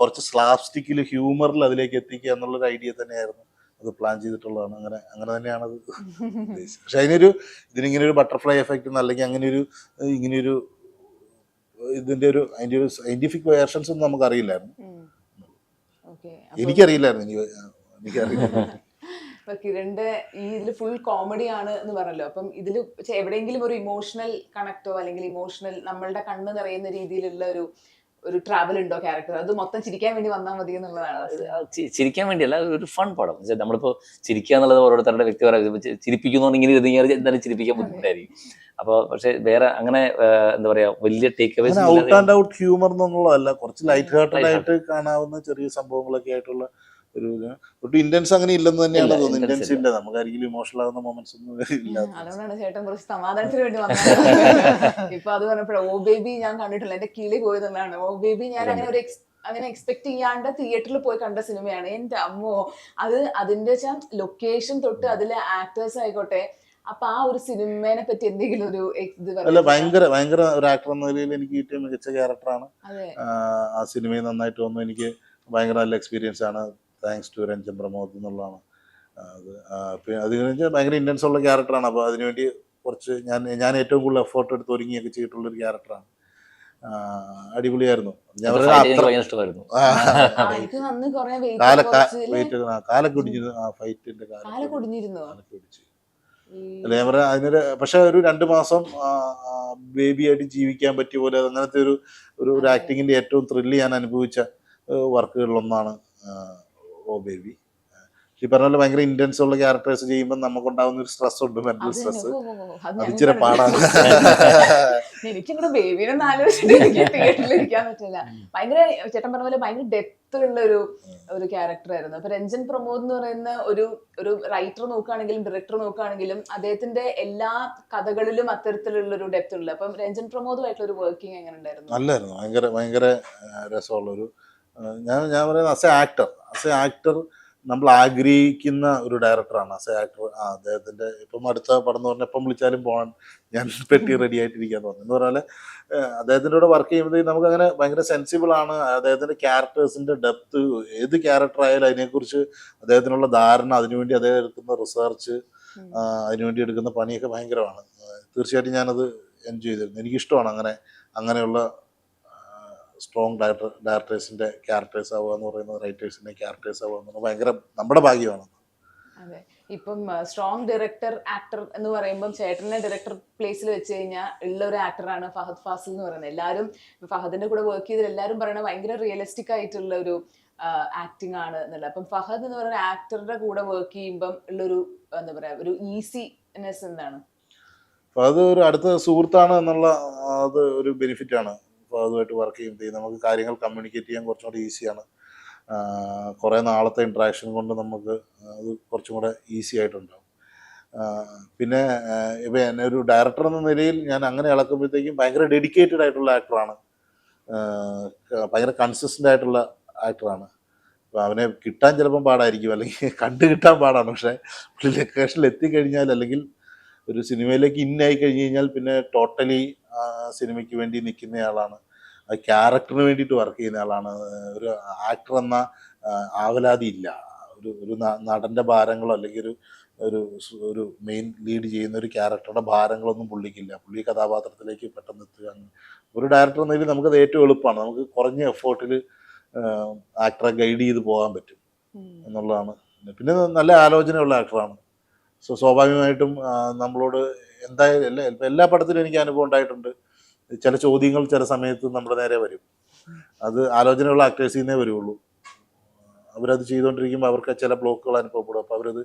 കുറച്ച് സ്ലാപ്സ്റ്റിക്കിൽ ഹ്യൂമറിൽ അതിലേക്ക് എത്തിക്കുക എന്നുള്ളൊരു ഐഡിയ തന്നെയായിരുന്നു. അത് പ്ലാൻ ചെയ്തിട്ടുള്ളതാണ്. അങ്ങനെ അങ്ങനെ തന്നെയാണ് അത് ഉദ്ദേശിച്ചത്. പക്ഷെ അതിനൊരു ഇതിനിങ്ങനെ ഒരു ബട്ടർഫ്ലൈ എഫക്റ്റ് അല്ലെങ്കിൽ അങ്ങനെ ഒരു ഇങ്ങനെയൊരു ഇതിന്റെ ഒരു അതിന്റെ ഒരു സയന്റിഫിക് വേർഷൻസ് ഒന്നും നമുക്കറിയില്ലായിരുന്നു. എനിക്കറിയില്ലായിരുന്നു. എനിക്ക് എനിക്കറിയില്ല. ഇപ്പൊ കിരണിന്റെ ഈ ഇതിൽ ഫുൾ കോമഡി ആണ് എന്ന് പറഞ്ഞല്ലോ. അപ്പം ഇതിൽ എവിടെയെങ്കിലും ഒരു ഇമോഷണൽ കണക്റ്റോ അല്ലെങ്കിൽ ഇമോഷണൽ നമ്മളുടെ കണ്ണ് നിറയുന്ന രീതിയിലുള്ള ഒരു ഒരു ട്രാവൽ ഉണ്ടോ ക്യാരക്ടർ അത് മൊത്തം ചിരിക്കാൻ വേണ്ടി വന്നാൽ മതി എന്നുള്ളതാണ് ചിരിക്കാൻ വേണ്ടി ചിരിക്കാൻ വേണ്ടിയല്ല ഒരു ഫൺ പടം. നമ്മളിപ്പോ ചിരിക്കുക എന്നുള്ളത് ഓരോരുത്തരുടെ വ്യക്തിപരം ചിരിപ്പിക്കുന്നതുകൊണ്ട് ഇങ്ങനെ ഇരുന്ന് കഴിഞ്ഞാൽ എന്തായാലും ചിരിപ്പിക്കാൻ ബുദ്ധിമുട്ടായിരിക്കും. അപ്പൊ പക്ഷെ വേറെ അങ്ങനെ എന്താ പറയാ വലിയ takeaways out and out humour എന്നുള്ളതല്ല കുറച്ച് ലൈറ്റ് ഹാർട്ടഡ് ആയിട്ട് കാണാവുന്ന ചെറിയ സംഭവങ്ങളൊക്കെ ആയിട്ടുള്ള ഒരു ഒട്ടും ഇന്റൻസ് അങ്ങനെ ഇല്ലെന്ന് തന്നെയാണ് തോന്നുന്നത്. ഇന്റൻസ് ഇല്ല. നമുക്ക് ആരെങ്കിലും ഇമോഷണൽ ആകുന്ന മൊമെന്റ്സ് ഒന്നും ഇല്ല. അതുകൊണ്ടാണ് ചേട്ടൻ കുറച്ച് സമാധാനത്തിന് വേണ്ടി വന്നത്. ഇപ്പൊ അത് പറഞ്ഞപ്പോഴേ ഓ ബേബി ഞാൻ കണ്ടിട്ടില്ല. എന്റെ കിളി പോയതെന്നാണ് ഓ ബേബി ഞാൻ അങ്ങനെ ഒരു അങ്ങനെ എക്സ്പെക്ട് ചെയ്യാണ്ട് തിയേറ്ററിൽ പോയി കണ്ട സിനിമയാണ്. എന്റെ അമ്മോ അത് അതിന്റെ വെച്ചാൽ ലൊക്കേഷൻ തൊട്ട് അതിലെ ആക്ടേഴ്സ് ആയിക്കോട്ടെ. അപ്പൊ ആ ഒരു സിനിമേനെ പറ്റി എന്തെങ്കിലും ഒരു ഇത് അല്ല ഭയങ്കര ഭയങ്കര ഒരു ആക്ടർ എന്ന നിലയിൽ എനിക്ക് ഏറ്റവും മികച്ച ക്യാരക്ടറാണ് അതെ. ആ സിനിമയിൽ നന്നായിട്ട് വന്നു. എനിക്ക് ഭയങ്കര നല്ല എക്സ്പീരിയൻസ് ആണ്. താങ്ക്സ് ടു രഞ്ജൻ പ്രമോദ് എന്നുള്ളതാണ്. അത് ആ, പിന്നെ അത് വെച്ചാൽ ഭയങ്കര ഇന്റൻസ് ഉള്ള ക്യാരക്ടറാണ് അപ്പോൾ അതിനുവേണ്ടി കുറച്ച് ഞാൻ ഞാൻ ഏറ്റവും കൂടുതൽ എഫേർട്ട് എടുത്ത് ഒരുങ്ങിയൊക്കെ ചെയ്തിട്ടുള്ളൊരു ക്യാരക്ടറാണ് അടിപൊളിയായിരുന്നു. ഞാൻ ആ, ഫൈറ്റിന്റെ കാല കാലൊക്കെ കുടിഞ്ഞിരുന്നോ? കാലൊക്കെ ഒടിച്ചു അല്ല ഞാൻ പറയാം അതിനൊരു പക്ഷെ ഒരു രണ്ട് മാസം ബേബി ആയിട്ട് ജീവിക്കാൻ പറ്റിയ പോലെ അങ്ങനത്തെ ഒരു ഒരു ഒരു ആക്ടിങ്ങിന്റെ ഏറ്റവും ത്രില്ല് ഞാൻ അനുഭവിച്ച വർക്കുകളിലൊന്നാണ് ഓ ബേബി ഈ പറഞ്ഞ പോലെ ഭയങ്കര ഇന്റൻസ് ഉള്ള ക്യാരക്ടേഴ്സ് ചെയ്യുമ്പോൾ നമുക്ക് നമുക്കുണ്ടാവുന്ന ഒരു സ്ട്രെസ് ഉണ്ട് മെന്റൽ സ്ട്രെസ് അത് ഇച്ചിരി പാടാണ്. എനിക്കിങ്ങനെ ബേബിനെ ആലോചിച്ചിട്ട് എനിക്ക് തിയേറ്ററിൽ ഇരിക്കാൻ പറ്റില്ല. ഭയങ്കര ചേട്ടൻ പറഞ്ഞ പോലെ ഭയങ്കര ഡെപ്ത് ഉള്ള ഒരു ഒരു ക്യാരക്ടർ ആയിരുന്നു. അപ്പൊ രഞ്ജൻ പ്രമോദ് എന്ന് പറയുന്ന ഒരു ഒരു റൈറ്റർ നോക്കുകയാണെങ്കിലും ഡയറക്ടർ നോക്കുകയാണെങ്കിലും അദ്ദേഹത്തിന്റെ എല്ലാ കഥകളിലും അത്തരത്തിലുള്ള ഒരു ഡെപ്ത് ഉള്ളത്. അപ്പം രഞ്ജൻ പ്രമോദുമായിട്ടുള്ള ഒരു വർക്കിംഗ് എങ്ങനെ ഉണ്ടായിരുന്നു? നല്ലായിരുന്നു. ഭയങ്കര ഭയങ്കര രസമുള്ള രസമുള്ളൊരു ആ, ഞാൻ ഞാൻ പറയുന്നത് as a actor as a actor നമ്മൾ ആഗ്രഹിക്കുന്ന ഒരു ഡയറക്ടറാണ് അസ് എ ആക്ടർ ആ അദ്ദേഹത്തിന്റെ ഇപ്പം അടുത്ത പടം എന്ന് പറഞ്ഞാൽ എപ്പം വിളിച്ചാലും പോകാൻ ഞാൻ പെട്ടി റെഡി ആയിട്ടിരിക്കാന്ന് പറഞ്ഞു. എന്ന് പറഞ്ഞാൽ അദ്ദേഹത്തിന്റെ കൂടെ വർക്ക് ചെയ്യുമ്പോഴത്തേക്ക് നമുക്ക് അങ്ങനെ ഭയങ്കര സെൻസിബിൾ ആണ്. അദ്ദേഹത്തിന്റെ ക്യാരക്ടേഴ്സിന്റെ ഡെപ്ത് ഏത് ക്യാരക്ടർ ആയാലും അതിനെക്കുറിച്ച് അദ്ദേഹത്തിനുള്ള ധാരണ അതിനുവേണ്ടി അദ്ദേഹം എടുക്കുന്ന റിസർച്ച് അതിനുവേണ്ടി എടുക്കുന്ന പണിയൊക്കെ ഭയങ്കരമാണ്. തീർച്ചയായിട്ടും ഞാനത് എൻജോയ് ചെയ്തിരുന്നു. എനിക്കിഷ്ടമാണ് അങ്ങനെ അങ്ങനെയുള്ള സ്ട്രോങ് ഡയറക്ടർ ഡയറക്ടേഴ്സിന്റെ ക്യാരക്ടേഴ്സ് ആവുക എന്ന് പറയുന്നത് റൈറ്റേഴ്സിന്റെ ക്യാരക്ടേഴ്സ് ആവുക എന്ന് പറയുന്നത് ഭയങ്കര നമ്മുടെ ഭാഗ്യമാണ്. അതെ. ഇപ്പം സ്ട്രോങ് ഡയറക്ടർ ആക്ടർ എന്ന് പറയുമ്പോൾ ചേട്ടനെ ഡയറക്ടർ പ്ലേസിൽ വെച്ച് കഴിഞ്ഞാൽ ഉള്ള ഒരു ആക്ടറാണ് ഫഹദ് ഫാസിൽ എന്ന് പറയുന്നത്. എല്ലാവരും ഫഹദിന്റെ കൂടെ വർക്ക് ചെയ്തത് എല്ലാവരും പറയുന്നത് ഭയങ്കര റിയലിസ്റ്റിക് ആയിട്ടുള്ള ഒരു ആക്ടിങ് ആണ് എന്നുള്ളത്. അപ്പം ഫഹദ് എന്ന് പറയുന്ന ആക്ടറുടെ കൂടെ വർക്ക് ചെയ്യുമ്പം ഉള്ളൊരു എന്താ പറയാ ഒരു ഈസിനെസ് എന്താണ്? ഫഹദ് അത് ഒരു അടുത്ത സുഹൃത്താണ് എന്നുള്ള അത് ഒരു ബെനിഫിറ്റ് ആണ്. അതുമായിട്ട് വർക്ക് ചെയ്യുമ്പോഴത്തേക്ക് നമുക്ക് കാര്യങ്ങൾ കമ്മ്യൂണിക്കേറ്റ് ചെയ്യാൻ കുറച്ചും കൂടി ഈസിയാണ് കുറേ നാളത്തെ ഇൻട്രാക്ഷൻ കൊണ്ട് നമുക്ക് അത് കുറച്ചും കൂടെ ഈസി ആയിട്ടുണ്ടാകും പിന്നെ ഇപ്പോൾ ഇപ്പം എന്നെ ഒരു ഡയറക്ടർ എന്ന നിലയിൽ ഞാൻ അങ്ങനെ ഇളക്കുമ്പോഴത്തേക്കും ഭയങ്കര ഡെഡിക്കേറ്റഡ് ആയിട്ടുള്ള ആക്ടറാണ് ഭയങ്കര കൺസിസ്റ്റന്റ് ആയിട്ടുള്ള ആക്ടറാണ് അവനെ കിട്ടാൻ ചിലപ്പം പാടായിരിക്കും. അല്ലെങ്കിൽ കണ്ടു കിട്ടാൻ പാടാണ്. പക്ഷേ ലൊക്കേഷനിൽ എത്തിക്കഴിഞ്ഞാൽ അല്ലെങ്കിൽ ഒരു സിനിമയിലേക്ക് ഇന്നായി കഴിഞ്ഞ് കഴിഞ്ഞാൽ പിന്നെ ടോട്ടലി സിനിമയ്ക്ക് വേണ്ടി നിൽക്കുന്നയാളാണ്. ആ ക്യാരക്ടറിന് വേണ്ടിയിട്ട് വർക്ക് ചെയ്യുന്ന ആളാണ് ഒരു ആക്ടർ എന്ന ആവലാതി ഇല്ല. ഒരു ഒരു നടന്റെ ഭാരങ്ങളോ അല്ലെങ്കിൽ ഒരു ഒരു ഒരു മെയിൻ ലീഡ് ചെയ്യുന്ന ഒരു ക്യാരക്ടറുടെ ഭാരങ്ങളൊന്നും പുള്ളിക്കില്ല. പുള്ളി കഥാപാത്രത്തിലേക്ക് പെട്ടെന്ന് എത്തുക ഒരു ഡയറക്ടർ എന്നതിൽ നമുക്കത് ഏറ്റവും എളുപ്പമാണ്. നമുക്ക് കുറഞ്ഞ എഫേർട്ടിൽ ആക്ടറെ ഗൈഡ് ചെയ്ത് പോകാൻ പറ്റും എന്നുള്ളതാണ്. പിന്നെ നല്ല ആലോചനയുള്ള ആക്ടറാണ്. സോ സ്വാഭാവികമായിട്ടും നമ്മളോട് എന്തായാലും എല്ലാ എല്ലാ പടത്തിലും എനിക്ക് അനുഭവം ഉണ്ടായിട്ടുണ്ട്. ചില ചോദ്യങ്ങൾ ചില സമയത്ത് നമ്മുടെ നേരെ വരും. അത് ആലോചനയുള്ള ആക്ടേഴ്സിൽ നിന്നേ വരുള്ളൂ. അവരത് ചെയ്തുകൊണ്ടിരിക്കുമ്പോൾ അവർക്ക് ചില ബ്ലോക്കുകൾ അനുഭവപ്പെടും. അപ്പോൾ അവരത്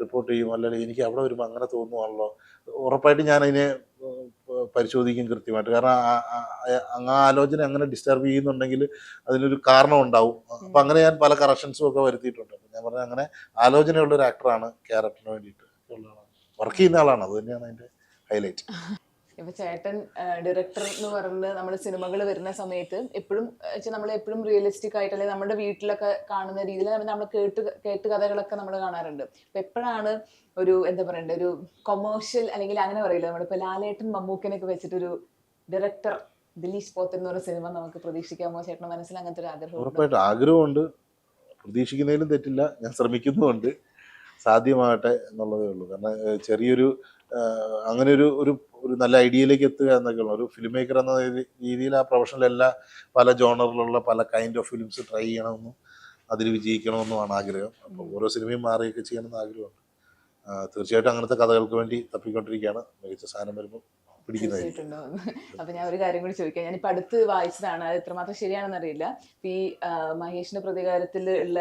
റിപ്പോർട്ട് ചെയ്യും. അല്ലെങ്കിൽ എനിക്ക് അവിടെ വരുമ്പോൾ അങ്ങനെ തോന്നുവാണല്ലോ. ഉറപ്പായിട്ട് ഞാൻ അതിനെ പരിശോധിക്കും കൃത്യമായിട്ട്. കാരണം ആ ആലോചന അങ്ങനെ ഡിസ്റ്റർബ് ചെയ്യുന്നുണ്ടെങ്കിൽ അതിനൊരു കാരണം ഉണ്ടാവും. അപ്പം അങ്ങനെ ഞാൻ പല കറക്ഷൻസും ഒക്കെ വരുത്തിയിട്ടുണ്ട്. ഞാൻ പറഞ്ഞ അങ്ങനെ ആലോചനയുള്ള ഒരു ആക്ടറാണ് ക്യാരക്ടറിന് വേണ്ടിയിട്ട്. വർക്ക് ചെയ്യുന്ന ആളാണ്. അത് തന്നെയാണ് അതിന്റെ ഹൈലൈറ്റ് ഇപ്പൊ ചേട്ടൻ ഡയറക്ടർ എന്ന് പറയുന്നത് നമ്മുടെ സിനിമകൾ വരുന്ന സമയത്ത് എപ്പോഴും നമ്മൾ എപ്പോഴും റിയലിസ്റ്റിക് ആയിട്ട് അല്ലെങ്കിൽ നമ്മുടെ വീട്ടിലൊക്കെ കാണുന്ന രീതിയിൽ നമ്മൾ കേട്ട് കേട്ട് കഥകളൊക്കെ നമ്മൾ കാണാറുണ്ട്. അപ്പൊ എപ്പോഴാണ് ഒരു എന്താ പറയണ്ടേ ഒരു കൊമേഴ്ഷ്യൽ അല്ലെങ്കിൽ അങ്ങനെ പറയില്ല നമ്മളിപ്പോ ലാലേട്ടൻ മമ്മൂക്കനൊക്കെ വെച്ചിട്ടൊരു ഡയറക്ടർ ദിലീഷ് പോത്തൻ എന്ന് പറഞ്ഞ സിനിമ നമുക്ക് പ്രതീക്ഷിക്കാമോ? ചേട്ടൻ മനസ്സിൽ അങ്ങനത്തെ ഒരു ആഗ്രഹം ഉറപ്പായിട്ടും ആഗ്രഹമുണ്ട്. പ്രതീക്ഷിക്കുന്നതിലും തെറ്റില്ല. ഞാൻ ശ്രമിക്കുന്നുമുണ്ട് സാധ്യമാകട്ടെ എന്നുള്ളതേ ഉള്ളൂ. കാരണം ചെറിയൊരു അങ്ങനെ ഒരു ഒരു ഒരു നല്ല ഐഡിയയിലേക്ക് എത്തുക എന്നൊക്കെ ഒരു ഫിലിം മേക്കർ എന്ന രീതിയിൽ ആ പ്രൊഫഷണൽ എല്ലാ പല ജോണറിലുള്ള പല കൈൻഡ് ഓഫ് ഫിലിംസ് ട്രൈ ചെയ്യണമെന്നും അതിൽ വിജയിക്കണമെന്നുമാണ് ആഗ്രഹം. അപ്പോൾ ഓരോ സിനിമയും മാറിയൊക്കെ ചെയ്യണമെന്ന് ആഗ്രഹമുണ്ട്. തീർച്ചയായിട്ടും അങ്ങനത്തെ കഥകൾക്ക് വേണ്ടി തപ്പിക്കൊണ്ടിരിക്കുകയാണ്. മികച്ച സാധനം വരുമ്പോൾ അപ്പൊ ഞാൻ ഒരു കാര്യം കൂടി ചോദിക്കാം. ഞാനിപ്പോ അടുത്ത് വായിച്ചതാണ്. അത് എത്രമാത്രം ശരിയാണെന്ന് അറിയില്ല ഈ മഹേഷിന്റെ പ്രതികാരത്തിൽ ഉള്ള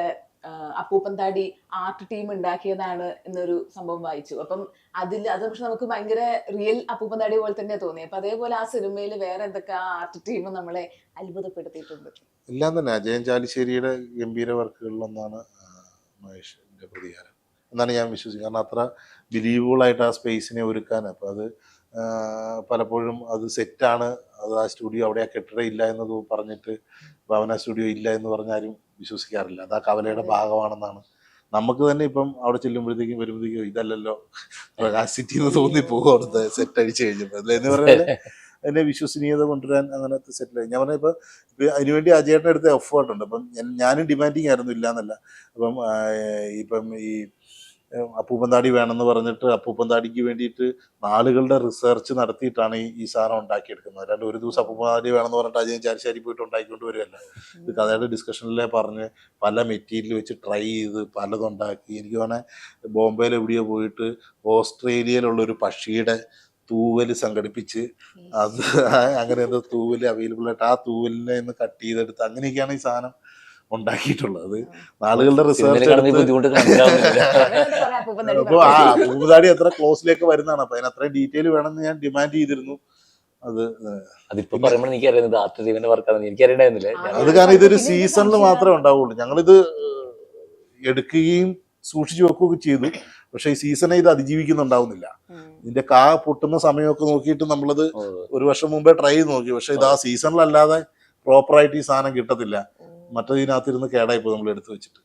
അപ്പൂപ്പൻ താടി ആർട്ട് ടീം ഉണ്ടാക്കിയതാണ് എന്നൊരു സംഭവം വായിച്ചു. അപ്പം അതിൽ അത് പക്ഷെ നമുക്ക് ഭയങ്കര റിയൽ അപ്പൂപ്പൻ താടി പോലെ തന്നെ തോന്നി അപ്പൊ അതേപോലെ ആ സിനിമയിൽ വേറെ എന്തൊക്കെ ആ ആർട്ട് ടീം നമ്മളെ അത്ഭുതപ്പെടുത്തിയിട്ടുണ്ട്? എല്ലാം തന്നെ. അജയൻ ചാലിശ്ശേരിയുടെ ഗംഭീര വർക്കുകളിലൊന്നാണ് മഹേഷിന്റെ പ്രതികാരം. എന്നാണ് ഞാൻ വിശ്വസിക്കുന്നത്. കാരണം അത്ര ബിലീവബിൾ ആയിട്ട് ആ സ്പേസിനെ ഒരുക്കാൻ. അപ്പോൾ അത് പലപ്പോഴും അത് സെറ്റാണ്. അത് ആ സ്റ്റുഡിയോ അവിടെ ആ കെട്ടിടം ഇല്ല എന്നത് പറഞ്ഞിട്ട് ഭവന സ്റ്റുഡിയോ ഇല്ല എന്ന് പറഞ്ഞാലും വിശ്വസിക്കാറില്ല. അത് ആ കവലയുടെ ഭാഗമാണെന്നാണ്. നമുക്ക് തന്നെ ഇപ്പം അവിടെ ചെല്ലുമ്പോഴത്തേക്കും വരുമ്പോഴത്തേക്കും ഇതല്ലല്ലോ പ്രകാശ് സിറ്റി എന്ന് തോന്നിപ്പോകും അവിടുത്തെ സെറ്റ് അടിച്ചു കഴിഞ്ഞപ്പോൾ അല്ലേ? എന്ന് പറഞ്ഞാൽ അതിന്റെ വിശ്വസനീയത കൊണ്ടുവരാൻ അങ്ങനത്തെ സെറ്റിൽ ഞാൻ പറഞ്ഞ ഇപ്പൊ അതിനുവേണ്ടി അജയേട്ടൻ എടുത്ത എഫേർട്ട് ഉണ്ട്. അപ്പം ഞാൻ- ഞാനും ഡിമാൻഡിങ് ആയിരുന്നു ഇല്ല എന്നല്ല അപ്പം ഇപ്പം ഈ അപ്പൂപ്പന്താടി വേണമെന്ന് പറഞ്ഞിട്ട് അപ്പൂപ്പന്താടിക്ക് വേണ്ടിയിട്ട് നാളുകളുടെ റിസർച്ച് നടത്തിയിട്ടാണ് ഈ ഈ സാധനം ഉണ്ടാക്കിയെടുക്കുന്നത്. അല്ലാണ്ട് ഒരു ദിവസം അപ്പൂപ്പന്താടി വേണമെന്ന് പറഞ്ഞിട്ട് അജയൻ ചാരിശാരി പോയിട്ട് ഉണ്ടാക്കിക്കൊണ്ട് വരുമല്ല ഇത് കഥയുടെ ഡിസ്കഷനിലെ പറഞ്ഞ് പല മെറ്റീരിയൽ വെച്ച് ട്രൈ ചെയ്ത് പലതുണ്ടാക്കി എനിക്ക് തോന്നുന്നത് ബോംബെയിൽ എവിടെയോ പോയിട്ട് ഓസ്ട്രേലിയയിലുള്ള ഒരു പക്ഷിയുടെ തൂവൽ സംഘടിപ്പിച്ച് അത് അങ്ങനെ എന്തോ തൂവൽ അവൈലബിൾ ആയിട്ട് ആ തൂവലിനെ ഒന്ന് കട്ട് ചെയ്തെടുത്ത് അങ്ങനെയൊക്കെയാണ് ഈ സാധനം ഉണ്ടാക്കിയിട്ടുള്ളത്. അത് നാളുകളുടെ സിനിമയിൽ റിസർച്ച് കാണുന്ന ഈ ബുദ്ധിമുട്ട് മനസ്സിലാവുന്നില്ല കുറെ അപ്പൂപ്പൻ താടി അപ്പൊ ആ എത്ര ക്ലോസിലേക്ക് വരുന്നതാണ്. അപ്പൊ അതിന് അത്രയും ഡീറ്റെയിൽ വേണമെന്ന് ഞാൻ ഡിമാൻഡ് ചെയ്തിരുന്നു. അത് അതിപ്പോ പറയുമ്പോൾ എനിക്ക് അറിയുന്നത് ആർട്ട് വർക്കാണ് വർക്കാണെന്ന് എനിക്ക് അറിയണ്ടായിരുന്നില്ല ഞാൻ അത് കാരണം ഇതൊരു സീസണിൽ മാത്രമേ ഉണ്ടാവുള്ളൂ. ഞങ്ങളിത് എടുക്കുകയും സൂക്ഷിച്ചു വെക്കുകയൊക്കെ ചെയ്തു. പക്ഷെ ഈ സീസണെ ഇത് അതിജീവിക്കുന്നുണ്ടാവുന്നില്ല. ഇതിന്റെ കാ പൊട്ടുന്ന സമയമൊക്കെ നോക്കിയിട്ട് നമ്മളത് ഒരു വർഷം മുമ്പേ ട്രൈ ചെയ്ത് നോക്കി. പക്ഷെ ഇത് ആ സീസണിലല്ലാതെ പ്രോപ്പറായിട്ട് ഈ സാധനം കിട്ടത്തില്ല. മറ്റതിനകത്തിരുന്ന് കേടായി പോയി നമ്മൾ എടുത്തു വെച്ചിട്ട്.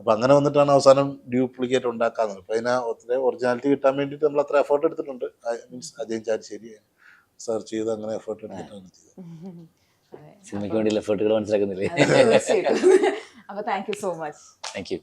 അപ്പൊ അങ്ങനെ വന്നിട്ടാണ് അവസാനം ഡ്യൂപ്ലിക്കേറ്റ് ഉണ്ടാക്കാന്നത് അപ്പൊ അതിന് ഒത്തിരി ഒറിജിനാലിറ്റി കിട്ടാൻ വേണ്ടിയിട്ട് നമ്മൾ അത്ര എഫേർട്ട് എടുത്തിട്ടുണ്ട്. മീൻസ് അജയൻ ചാരിശ്ശേരി സെർച്ച് ചെയ്ത് അങ്ങനെ എഫേർട്ട് എടുത്തിട്ടാണ് ചെയ്തത്. അതെ. സിനിമയ്ക്ക് വേണ്ടിയുള്ള എഫേർട്ടുകൾ മനസ്സിലാക്കുന്നില്ലേ? അപ്പോൾ thank you so much thank you